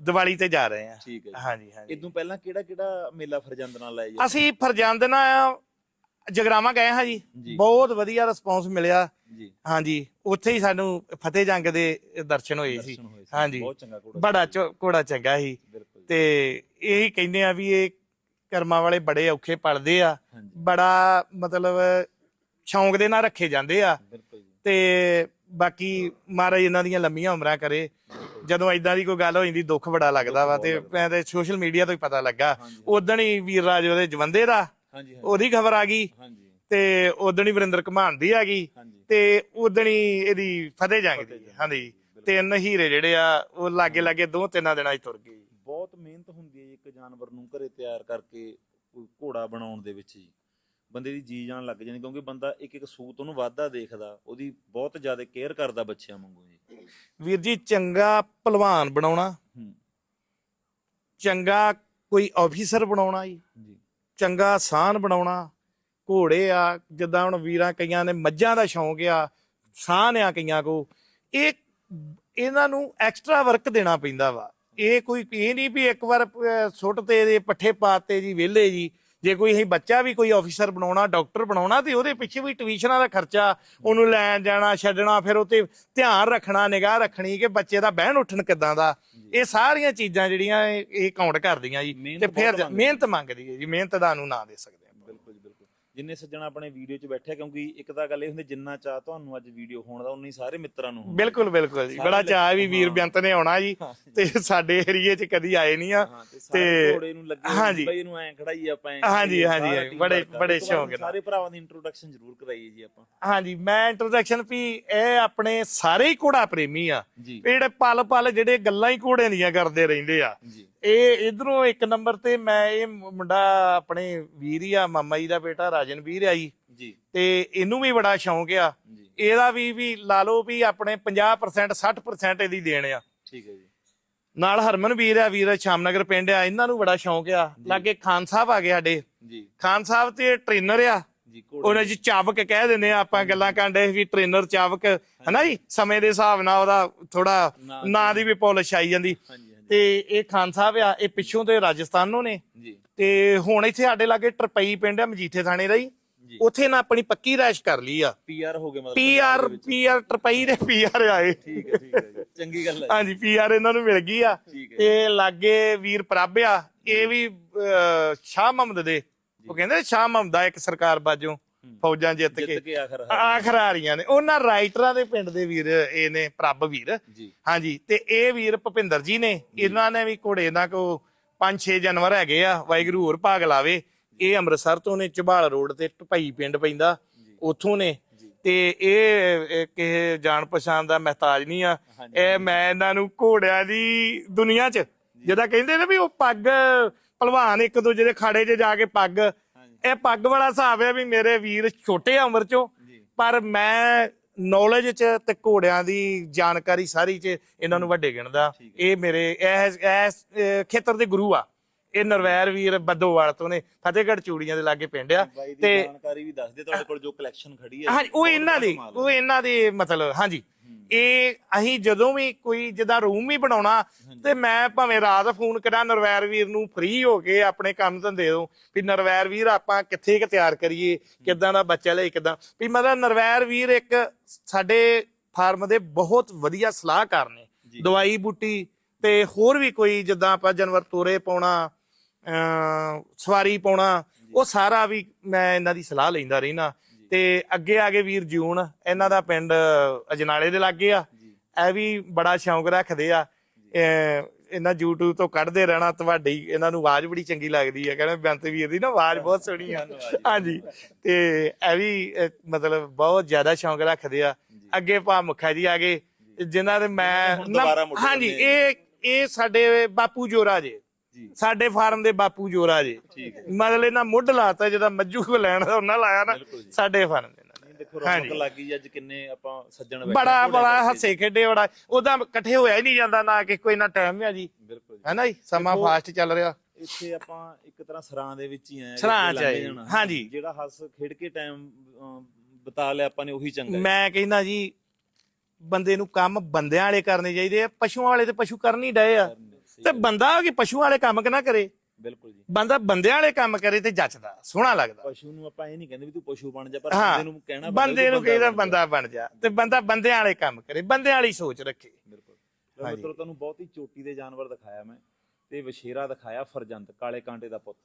[SPEAKER 1] ਦੀਵਾਲੀ ਤੇ ਜਾ ਰਹੇ ਆ
[SPEAKER 3] ਠੀਕ ਹੈ ਜੀ।
[SPEAKER 1] ਹਾਂਜੀ ਹਾਂਜੀ।
[SPEAKER 3] ਇਦੋਂ ਪਹਿਲਾਂ ਕਿਹੜਾ ਕਿਹੜਾ ਮੇਲਾ ਫਰਜੰਦ ਨਾਲ ਲਾਇਆ ਜੀ
[SPEAKER 1] ਅਸੀਂ ਫਰਜੰਦ ਨਾਲ ਜਗਰਾਵਾ ਗਏ ਹਾਂ ਜੀ।
[SPEAKER 3] ਜੀ।
[SPEAKER 1] ਬਹੁਤ ਵਧੀਆ ਰਿਸਪੌਂਸ ਮਿਲਿਆ।
[SPEAKER 3] ਜੀ।
[SPEAKER 1] ਹਾਂਜੀ ਉੱਥੇ ਹੀ ਸਾਨੂੰ ਫਤਿਹ ਜੰਗ ਦੇ ਦਰਸ਼ਨ ਹੋਏ ਸੀ।
[SPEAKER 3] ਦਰਸ਼ਨ ਹੋਏ ਸੀ।
[SPEAKER 1] ਹਾਂਜੀ।
[SPEAKER 3] ਬਹੁਤ ਚੰਗਾ ਘੋੜਾ
[SPEAKER 1] ਬੜਾ ਚੋ- ਘੋੜਾ ਚੰਗਾ ਸੀ।
[SPEAKER 3] ਬਿਲਕੁਲ
[SPEAKER 1] ਤੇ ਇਹੀ ਕਹਿੰਦੇ ਆ ਵੀ ਇਹ ਕਰਮਾਂ ਵਾਲੇ ਬੜੇ ਔਖੇ ਪੜਦੇ ਆ।
[SPEAKER 3] ਹਾਂਜੀ।
[SPEAKER 1] ਬੜਾ ਮਤਲਬ ਸ਼ੌਂਕ ਦੇ ਨਾਲ ਰੱਖੇ ਜਾਂਦੇ ਆ।
[SPEAKER 3] ਬਿਲਕੁਲ ਜੀ।
[SPEAKER 1] ਤੇ ਬਾਕੀ ਮਹਾਰਾਜ ਇਹਨਾਂ ਦੀਆਂ ਲੰਮੀਆਂ ਉਮਰਾਂ ਕਰੇ। ਜਦੋਂ ਇਦਾਂ ਦੀ ਕੋਈ ਗੱਲ ਹੋ ਜਾਂਦੀ ਦੁੱਖ ਬੜਾ ਲੱਗਦਾ ਵਾ ਤੇ ਮੈਂ ਤੇ ਸੋਸ਼ਲ ਮੀਡੀਆ ਤੋਂ ਹੀ ਪਤਾ ਲੱਗਾ।
[SPEAKER 3] ਹਾਂਜੀ।
[SPEAKER 1] ਉਦਣ ਹੀ ਵੀਰ ਰਾਜ ਉਹਦੇ ਜਵੰਦੇ ਦਾ ਉਹਦੀ ਖਬਰ ਆ ਗਈ
[SPEAKER 3] ਹਾਂਜੀ।
[SPEAKER 1] ਤੇ ਉਦਣ ਹੀ ਵਰਿੰਦਰ ਘਮਾਨ ਦੀ ਆ ਗਈ ਤੇ ਉਦਣ ਹੀ ਇਹਦੀ ਫਤਿਹ ਜੰਗ ਦੀ ਹਾਂਜੀ। ਤਿੰਨ ਹੀਰੇ ਜਿਹੜੇ ਆ ਉਹ ਲਾਗੇ ਲਾਗੇ ਦੋ ਤਿੰਨਾਂ ਦਿਨਾਂ 'ਚ ਤੁਰ ਗਏ।
[SPEAKER 3] ਬਹੁਤ ਮਿਹਨਤ ਹੁੰਦੀ ਹੈ ਇੱਕ ਜਾਨਵਰ ਨੂੰ ਘਰੇ ਤਿਆਰ ਕਰਕੇ ਕੋਈ ਘੋੜਾ ਬਣਾਉਣ ਦੇ ਵਿੱਚ ਜੀ। ਬੰਦੇ ਦੀ ਜੀ ਜਾਨ ਲੱਗ ਜਾਂਦੀ ਕਿਉਂਕਿ ਬੰਦਾ ਇੱਕ ਇੱਕ ਸੂਤ ਉਹਨੂੰ ਵਾਧਾ ਦੇਖਦਾ ਉਹਦੀ ਬਹੁਤ ਜ਼ਿਆਦਾ ਕੇਅਰ ਕਰਦਾ ਬੱਚਿਆਂ ਵਾਂਗੂ ਜੀ।
[SPEAKER 1] ਵੀਰ ਜੀ ਚੰਗਾ ਪਹਿਲਵਾਨ ਬਣਾਉਣਾ ਚੰਗਾ ਕੋਈ ਆਫੀਸਰ ਬਣਾਉਣਾ ਜੀ। ਚੰਗਾ ਸਾਨ ਬਣਾਉਣਾ, ਘੋੜੇ ਆ, ਜਿੱਦਾਂ ਹੁਣ ਵੀਰਾਂ ਕਈਆਂ ਨੇ ਮੱਝਾਂ ਦਾ ਸ਼ੌਂਕ ਆ, ਸਾਨ ਆ ਕਈਆਂ ਕੋ ਇਹ ਇਹਨਾਂ ਨੂੰ ਐਕਸਟਰਾ ਵਰਕ ਦੇਣਾ ਪੈਂਦਾ ਵਾ। ਇਹ ਕੋਈ, ਇਹ ਨਹੀਂ ਵੀ ਇੱਕ ਵਾਰ ਸੁੱਟ ਤੇ ਇਹਦੇ ਪੱਠੇ ਪਾਤੇ ਜੀ ਵਿਹਲੇ ਜੀ ਜੇ ਕੋਈ ਅਸੀਂ ਬੱਚਾ ਵੀ ਕੋਈ ਆਫੀਸਰ ਬਣਾਉਣਾ ਡਾਕਟਰ ਬਣਾਉਣਾ ਤੇ ਉਹਦੇ ਪਿੱਛੇ ਵੀ ਟਿਊਸ਼ਨਾਂ ਦਾ ਖਰਚਾ ਉਹਨੂੰ ਲੈਣ ਜਾਣਾ ਛੱਡਣਾ ਫਿਰ ਉਹ ਤੇ ਧਿਆਨ ਰੱਖਣਾ ਨਿਗਾਹ ਰੱਖਣੀ ਕਿ ਬੱਚੇ ਦਾ ਬਹਿਣ ਉੱਠਣ ਕਿੱਦਾਂ ਦਾ। ਇਹ ਸਾਰੀਆਂ ਚੀਜ਼ਾਂ ਜਿਹੜੀਆਂ ਇਹ- ਕਾਊਂਟ ਕਰਦੀਆਂ ਜੀ ਤੇ ਫਿਰ। ਮਿਹਨਤ ਮੰਗਦੀ ਹੈ ਜੀ ਮਿਹਨਤ ਦਾ ਨੂੰ ਨਾ ਦੇ ਸਕਦੇ ਆਪਾਂ।
[SPEAKER 3] ਬਿਲਕੁਲ ਜੀ, ਬਿਲਕੁਲ ਜਿੰਨੇ ਸੱਜਣਾ ਆਪਣੇ ਵੀਡੀਓ 'ਚ ਬੈਠੇ ਆ, ਕਿਉਂਕਿ ਇੱਕ ਤਾਂ ਗੱਲ ਇਹ ਹੁੰਦੀ ਜਿੰਨਾ ਚਾਹ ਤੁਹਾਨੂੰ ਅੱਜ ਵੀਡੀਓ ਹੋਣ ਦਾ ਉਨੀ ਸਾਰੇ ਮਿੱਤਰਾਂ ਨੂੰ ਹੁੰਦਾ।
[SPEAKER 1] ਬਿਲਕੁਲ ਬਿਲਕੁਲ ਜੀ ਬੜਾ ਚਾਅ ਵੀ ਵੀਰ
[SPEAKER 3] ਹਾਂ।
[SPEAKER 1] ਬੇਅੰਤ ਨੇ ਆਉਣਾ ਜੀ
[SPEAKER 3] ਹਾਂ।
[SPEAKER 1] ਤੇ ਸਾਡੇ ਏਰੀਏ 'ਚ ਕਦੀ ਆਏ ਨਹੀਂ ਆ
[SPEAKER 3] ਹਾਂ ਤੇ ਸਾਰੇ
[SPEAKER 1] ਤੇ-
[SPEAKER 3] ਘੋੜੇ ਨੂੰ ਲੱਗੇ
[SPEAKER 1] ਹਾਂਜੀ।
[SPEAKER 3] ਬਈ ਇਹਨੂੰ ਐਂ ਖੜਾਈ ਆਪਾਂ ਐਂ
[SPEAKER 1] ਹਾਂਜੀ,
[SPEAKER 3] ਸਾਰਾ
[SPEAKER 1] ਹਾਂਜੀ,
[SPEAKER 3] team
[SPEAKER 1] ਬੜੇ-
[SPEAKER 3] work।
[SPEAKER 1] ਬੜੇ ਸ਼ੌਕ ਨਾਲ।
[SPEAKER 3] ਸਾਰੇ ਭਰਾਵਾਂ ਦੀ ਇੰਟਰੋਡਕਸ਼ਨ ਜ਼ਰੂਰ ਕਰਾਈਏ ਜੀ ਆਪਾਂ
[SPEAKER 1] ਹਾਂਜੀ ਮੈਂ ਇੰਟਰੋਡਕਸ਼ਨ ਵੀ ਇਹ ਆਪਣੇ ਸਾਰੇ ਹੀ ਘੋੜਾ ਪ੍ਰੇਮੀ ਆ
[SPEAKER 3] ਜੀ
[SPEAKER 1] ਇਹ ਜਿਹੜੇ ਪਲ ਪਲ ਜਿਹੜੇ ਗੱਲਾਂ ਹੀ ਘੋੜਿਆਂ ਦੀਆਂ ਕਰਦੇ ਰਹਿੰਦੇ ਆ
[SPEAKER 3] ਜੀ
[SPEAKER 1] ਇਹ ਇਧਰੋਂ ਇੱਕ ਨੰਬਰ ਤੇ ਮੈਂ ਇਹ ਮੁੰਡਾ ਆਪਣੇ ਵੀਰ ਹੀ ਆ ਮਾਮਾ ਜੀ ਦਾ ਬੇਟਾ ਰਾਜਨ ਵੀਰ ਆ ਜੀ।
[SPEAKER 3] ਜੀ।
[SPEAKER 1] ਤੇ ਇਹਨੂੰ ਵੀ ਬੜਾ ਸ਼ੌਂਕ ਆ। ਇਹਦਾ ਵੀ ਵੀ ਲਾ ਲਓ ਵੀ ਆਪਣੇ 50% 60% ਇਹਦੀ ਦੇਣ ਆ।
[SPEAKER 3] ਠੀਕ ਹੈ ਜੀ।
[SPEAKER 1] ਨਾਲ ਹਰਮਨ ਵੀਰ ਆ ਵੀਰ ਸ਼ਾਮਨਗਰ ਪਿੰਡ ਆ ਇਹਨਾਂ ਨੂੰ ਬੜਾ ਸ਼ੌਂਕ ਆ। ਲਾਗੇ ਖਾਨ ਸਾਹਿਬ ਆ ਗਏ ਸਾਡੇ।
[SPEAKER 3] ਜੀ।
[SPEAKER 1] ਖਾਨ ਸਾਹਿਬ ਤੇ ਟ੍ਰੇਨਰ ਆ। ਉਹਨਾਂ ਜੀ ਚਾਵਕ ਕਹਿ ਦਿੰਦੇ ਆ ਆਪਾਂ ਗੱਲਾਂ ਕਾਂਡੇ ਵੀ ਟ੍ਰੇਨਰ ਚਾਵਕ ਹਨਾ ਜੀ? ਸਮੇਂ ਦੇ ਹਿਸਾਬ ਨਾਲ ਉਹਦਾ ਥੋੜਾ
[SPEAKER 3] ਨਾਂ
[SPEAKER 1] ਦੀ ਵੀ ਪਾਲਿਸ਼ ਆਈ ਜਾਂਦੀ। ਤੇ ਇਹ ਖਾਨ ਸਾਹਿਬ ਆ ਇਹ ਪਿੱਛੋਂ ਤੇ ਰਾਜਸਥਾਨੋਂ ਨੇ
[SPEAKER 3] ਜੀ।
[SPEAKER 1] ਤੇ ਹੁਣ ਇੱਥੇ ਸਾਡੇ ਲਾਗੇ ਟਰਪਈ ਪਿੰਡ ਆ ਮਜੀਠੇ ਥਾਣੇ ਦਾ ਜੀ। ਉੱਥੇ ਨਾ ਆਪਣੀ ਪੱਕੀ ਰੈਸ਼ ਕਰ ਲਈ ਆ।
[SPEAKER 3] ਪੀਆਰ ਹੋ ਗਏ ਮਤਲਬ
[SPEAKER 1] ਪੀਆਰ। ਪੀਆਰ ਟਰਪਈ ਦੇ ਪੀਆਰ ਆਏ।
[SPEAKER 3] ਠੀਕ ਹੈ ਠੀਕ ਹੈ ਜੀ। ਚੰਗੀ ਗੱਲ ਹੈ।
[SPEAKER 1] ਹਾਂਜੀ ਪੀਆਰ ਇਹਨਾਂ ਨੂੰ ਮਿਲ ਗਈ ਆ।
[SPEAKER 3] ਠੀਕ ਹੈ
[SPEAKER 1] ਤੇ ਲਾਗੇ ਵੀਰ ਪ੍ਰਭ ਆ ਇਹ ਵੀ ਅਹ, ਸ਼ਾਹ ਮੁਹੰਮਦ ਦੇ। ਉਹ ਕਹਿੰਦੇ ਸ਼ਾਹ ਮੁਹੰਮਦ ਦਾ ਇੱਕ ਸਰਕਾਰ ਬਾਜੋਂ। ਫੌਜਾਂ ਜਿੱਤ ਕੇ
[SPEAKER 3] ਜਿੱਤ ਕੇ। ਆਖਰ
[SPEAKER 1] ਆਖਰ ਆ ਰਹੀਆਂ ਨੇ। ਉਹਨਾਂ ਰਾਈਟਰਾਂ ਦੇ ਪਿੰਡ ਦੇ ਵੀਰ ਇਹ ਨੇ ਪ੍ਰਭ ਵੀਰ।
[SPEAKER 3] ਜੀ।
[SPEAKER 1] ਹਾਂਜੀ ਤੇ ਇਹ ਵੀਰ ਭੁਪਿੰਦਰ ਜੀ ਨੇ। ਇਹਨਾਂ ਨੇ ਵੀ ਘੋੜੇ ਦਾ ਕੋ 5-6 ਜਾਨਵਰ ਹੈਗੇ ਆ। ਵਾਹਿਗੁਰੂ ਹੋਰ ਭਾਗ ਲਾਵੇ। ਇਹ ਅੰਮ੍ਰਿਤਸਰ ਤੋਂ ਨੇ ਝਬਾਲ ਰੋਡ ਤੇ ਢਪਈ ਪਿੰਡ ਪੈਂਦਾ। ਉੱਥੋਂ ਨੇ। ਤੇ ਇਹ ਕਿਸੇ ਜਾਣ ਪਛਾਣ ਦਾ ਮਹਤਾਜ ਨਹੀਂ ਆ। ਇਹ ਮੈਂ ਇਹਨਾਂ ਨੂੰ ਘੋੜਿਆਂ ਦੀ ਦੁਨੀਆ 'ਚ। ਜਿਹਦਾ ਕਹਿੰਦੇ ਨੇ ਵੀ ਉਹ ਪੱਗ ਪਹਿਲਵਾਨ ਇੱਕ ਦੂਜੇ ਦੇ ਖਾੜੇ 'ਚ ਜਾ ਕੇ ਪੱਗ ਇਹ ਪੱਗ ਵਾਲਾ ਹਿਸਾਬ ਹੈ ਵੀ ਮੇਰੇ ਵੀਰ ਛੋਟੇ ਆ ਉਮਰ 'ਚੋਂ ਪਰ ਮੈਂ ਨੌਲੇਜ ਚ ਤੇ ਘੋੜਿਆਂ ਦੀ ਜਾਣਕਾਰੀ ਸਾਰੀ ਚ ਇਹਨਾਂ ਨੂੰ ਵੱਡੇ ਗਿਣਦਾ। ਇਹ ਮੇਰੇ ਇਸ ਅਹ, ਖੇਤਰ ਦੇ ਗੁਰੂ ਆ। ਇਹ ਨਰਵੈਰ ਵੀਰ ਬੱਦੋਵਾਲ ਤੋਂ ਨੇ ਫਤਿਹਗੜ੍ਹ ਚੂੜੀਆਂ ਦੇ ਲਾਗੇ ਪਿੰਡ ਆ
[SPEAKER 3] ਬਾਈ ਦੀ
[SPEAKER 1] ਤੇ
[SPEAKER 3] ਜਾਣਕਾਰੀ ਵੀ ਦੱਸ ਤੁਹਾਡੇ ਕੋਲ ਜੋ ਕਲੈਕਸ਼ਨ ਖੜੀ ਹੈ
[SPEAKER 1] ਹਾਂਜੀ ਉਹ ਇਹਨਾਂ ਦੀ
[SPEAKER 3] ਹੈ।
[SPEAKER 1] ਉਹ ਇਹਨਾਂ ਦੀ ਮਤਲਬ ਹਾਂਜੀ। ਇਹ ਅਸੀਂ ਜਦੋਂ ਵੀ ਕੋਈ ਜਿੱਦਾਂ ਰੂਮ ਵੀ ਬਣਾਉਣਾ ਤੇ ਮੈਂ ਭਾਵੇਂ ਰਾਤ ਫੋਨ ਕਰਾਂ ਨਰਵੈਰ ਵੀਰ ਨੂੰ ਫ੍ਰੀ ਹੋ ਕੇ ਆਪਣੇ ਕੰਮ ਧੰਦੇ ਤੋਂ ਵੀ ਨਰਵੈਰ ਵੀਰ ਆਪਾਂ ਕਿੱਥੇ ਕਿ ਤਿਆਰ ਕਰੀਏ ਕਿੱਦਾਂ ਦਾ ਬੱਚਾ ਲਈ ਕਿੱਦਾਂ। ਵੀ ਮਤਲਬ ਨਰਵੈਰ ਵੀਰ ਇੱਕ ਸਾਡੇ ਫਾਰਮ ਦੇ ਬਹੁਤ ਵਧੀਆ ਸਲਾਹਕਾਰ ਨੇ। ਦਵਾਈ ਬੂਟੀ ਤੇ ਹੋਰ ਵੀ ਕੋਈ ਜਿੱਦਾਂ ਆਪਾਂ ਜਾਨਵਰ ਤੋਰੇ ਪਾਉਣਾ ਸਵਾਰੀ ਪਾਉਣਾ ਉਹ ਸਾਰਾ ਵੀ ਮੈਂ ਇਹਨਾਂ ਦੀ ਸਲਾਹ ਲੈਂਦਾ ਰਹਿਣਾ ਤੇ ਅੱਗੇ ਆ ਗਏ ਵੀਰ ਜੂਨ ਇਹਨਾਂ ਦਾ ਪਿੰਡ ਅਜਨਾਲੇ ਦੇ ਲਾਗੇ ਆ। ਇਹ ਵੀ ਬੜਾ ਸ਼ੌਂਕ ਰੱਖਦੇ ਆ। ਇਹ ਇਹਨਾਂ YouTube ਤੋਂ ਕੱਢਦੇ ਰਹਿਣਾ ਤੁਹਾਡੀ ਇਹਨਾਂ ਨੂੰ ਆਵਾਜ਼ ਬੜੀ ਚੰਗੀ ਲੱਗਦੀ ਹੈ ਕਹਿੰਦੇ ਬੇਅੰਤ ਵੀਰ ਦੀ ਨਾ ਆਵਾਜ਼ ਬਹੁਤ ਸੋਹਣੀ ਆ। ਹਾਂਜੀ। ਤੇ ਇਹ ਵੀ ਮਤਲਬ ਬਹੁਤ ਜ਼ਿਆਦਾ ਸ਼ੌਂਕ ਰੱਖਦੇ ਆ। ਅੱਗੇ ਭਾ ਮੁਖਾ ਜੀ ਆ ਗਏ ਜਿਨ੍ਹਾਂ ਦੇ ਮੈਂ ਹਾਂਜੀ। ਇਹ ਇਹ ਸਾਡੇ ਬਾਪੂ ਜੋਰਾ ਜੀ। ਸਾਡੇ ਫਾਰਮ ਦੇ ਬਾਪੂ ਜੋਰਾ ਜੇ।
[SPEAKER 3] ਠੀਕ ਹੈ।
[SPEAKER 1] ਮਤਲਬ ਇਹਨਾਂ ਮੁੱਢ ਲਾਤਾ ਜਿਹਦਾ ਮੱਜੂ ਕੋ ਲੈਣ ਦਾ ਉਹਨਾਂ ਲਾਇਆ ਨਾ। ਸਾਡੇ ਫਾਰਮ ਦੇ
[SPEAKER 3] ਦੇਖੋ। ਰੌਣਕ ਲੱਗ ਅੱਜ ਕਿੰਨੇ ਆਪਾਂ ਸੱਜਣ ਬੈਠੇ
[SPEAKER 1] ਬੜਾ
[SPEAKER 3] ਘੋੜੇ
[SPEAKER 1] ਬੜਾ
[SPEAKER 3] ਕਰਕੇ।
[SPEAKER 1] ਹੱਸੇ ਖੇਡੇ ਬੜਾ। ਉਹਦਾ ਇਕੱਠੇ ਹੋਇਆ ਹੀ ਨਹੀਂ ਜਾਂਦਾ ਨਾ ਕਿ ਕੋਈ ਨਾ ਟਾਈਮ ਹੈ ਜੀ।
[SPEAKER 3] ਬਿਲਕੁਲ ਜੀ।
[SPEAKER 1] ਹੈਨਾ ਜੀ? ਸਮਾਂ
[SPEAKER 3] ਦੇਖੋ,
[SPEAKER 1] ਫਾਸਟ ਚੱਲ ਰਿਹਾ।
[SPEAKER 3] ਇੱਥੇ ਆਪਾਂ ਇੱਕ ਤਰ੍ਹਾਂ ਸਰਾਂ ਦੇ ਵਿੱਚ ਹੀ ਆਏ
[SPEAKER 1] ਸਰਾਂ 'ਚ ਆਏ, ਹਾਂਜੀ।
[SPEAKER 3] ਜਿਹੜਾ ਹੱਸ ਖੇਡ ਕੇ ਟਾਈਮ ਬਤਾ ਲਿਆ ਆਪਾਂ ਨੇ ਉਹੀ ਚੰਗਾ ਹੈ।
[SPEAKER 1] ਮੈਂ ਕਹਿੰਦਾ ਜੀ ਬੰਦੇ ਨੂੰ ਕੰਮ ਬੰਦਿਆਂ ਵਾਲੇ ਕਰਨੇ ਚਾਹੀਦੇ ਆ ਪਸ਼ੂਆਂ ਵਾਲੇ ਤੇ ਪਸ਼ੂ ਕਰ ਨਹੀਂ ਡਏ ਆ। ਤੇ। ਬੰਦਾ ਕਿ ਪਸ਼ੂਆਂ ਵਾਲੇ ਕੰਮ ਕਿਨਾ ਕਰੇ?
[SPEAKER 3] ਬਿਲਕੁਲ ਜੀ।
[SPEAKER 1] ਬੰਦਾ ਬੰਦਿਆਂ ਵਾਲੇ ਕੰਮ ਕਰੇ ਤੇ ਜੱਚਦਾ ਸੋਹਣਾ ਲੱਗਦਾ।
[SPEAKER 3] ਪਸ਼ੂ ਨੂੰ ਆਪਾਂ ਇਹ ਨਹੀਂ ਕਹਿੰਦੇ ਵੀ ਤੂੰ ਪਸ਼ੂ ਬਣ ਜਾ ਪਰ ਬੰਦੇ ਨੂੰ ਕਹਿਣਾ
[SPEAKER 1] ਬੰਦੇ ਨੂੰ ਕਹੀਦਾ। ਬੰਦਾ ਬਣ ਜਾ ਤੇ ਬੰਦਾ ਬੰਦਿਆਂ ਵਾਲੇ ਕੰਮ ਕਰੇ ਬੰਦਿਆਂ ਵਾਲੀ ਸੋਚ ਰੱਖੇ।
[SPEAKER 3] ਬਿਲਕੁਲ। ਮਿੱਤਰੋ ਤੁਹਾਨੂੰ ਬਹੁਤ ਹੀ ਚੋਟੀ ਦੇ ਜਾਨਵਰ ਦਿਖਾਇਆ ਮੈਂ ਤੇ ਵਸ਼ੇਰਾ ਦਿਖਾਇਆ ਫਰਜੰਦ ਕਾਲੇ ਕਾਂਟੇ ਦਾ ਪੁੱਤ।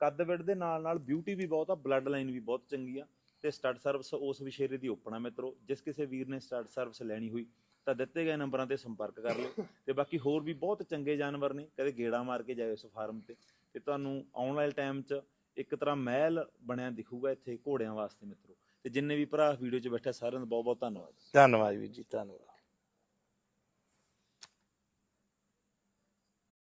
[SPEAKER 3] ਕੱਦ ਵਿੱਡ ਦੇ ਨਾਲ ਨਾਲ ਬਿਊਟੀ ਵੀ ਬਹੁਤ ਆ ਬਲੱਡ ਲਾਈਨ ਵੀ ਬਹੁਤ ਚੰਗੀ ਆ ਤੇ ਸਟੱਡ ਸਰਵਿਸ ਉਸ ਵਿਸ਼ੇਰੇ ਦੀ ਓਪਨ ਆ ਮਿੱਤਰੋ ਜਿਸ ਕਿਸੇ ਵੀਰ ਨੇ ਸਟੱਡ ਸਰਵਿਸ ਲੈਣੀ ਹੋਈ। ਤਾਂ ਦਿੱਤੇ ਗਏ ਨੰਬਰਾਂ ਤੇ ਸੰਪਰਕ ਕਰ ਲਿਓ। ਤੇ ਬਾਕੀ ਹੋਰ ਵੀ ਬਹੁਤ ਚੰਗੇ ਜਾਨਵਰ ਨੇ, ਕਦੇ ਗੇੜਾ ਮਾਰ ਕੇ ਜਾਇਓ ਇਸ ਫਾਰਮ ਤੇ। ਤੇ ਤੁਹਾਨੂੰ ਆਉਣ ਵਾਲੇ ਟਾਈਮ 'ਚ ਇੱਕ ਤਰ੍ਹਾਂ ਮਹਿਲ ਬਣਿਆ ਦਿਖੂਗਾ ਇੱਥੇ ਘੋੜਿਆਂ ਵਾਸਤੇ ਮਿੱਤਰੋ। ਤੇ ਜਿੰਨੇ ਵੀ ਭਰਾ ਵੀਡੀਓ 'ਚ ਬੈਠੇ ਸਾਰਿਆਂ ਦਾ ਬਹੁਤ ਬਹੁਤ ਧੰਨਵਾਦ।
[SPEAKER 1] ਧੰਨਵਾਦ ਵੀਰ ਜੀ, ਧੰਨਵਾਦ।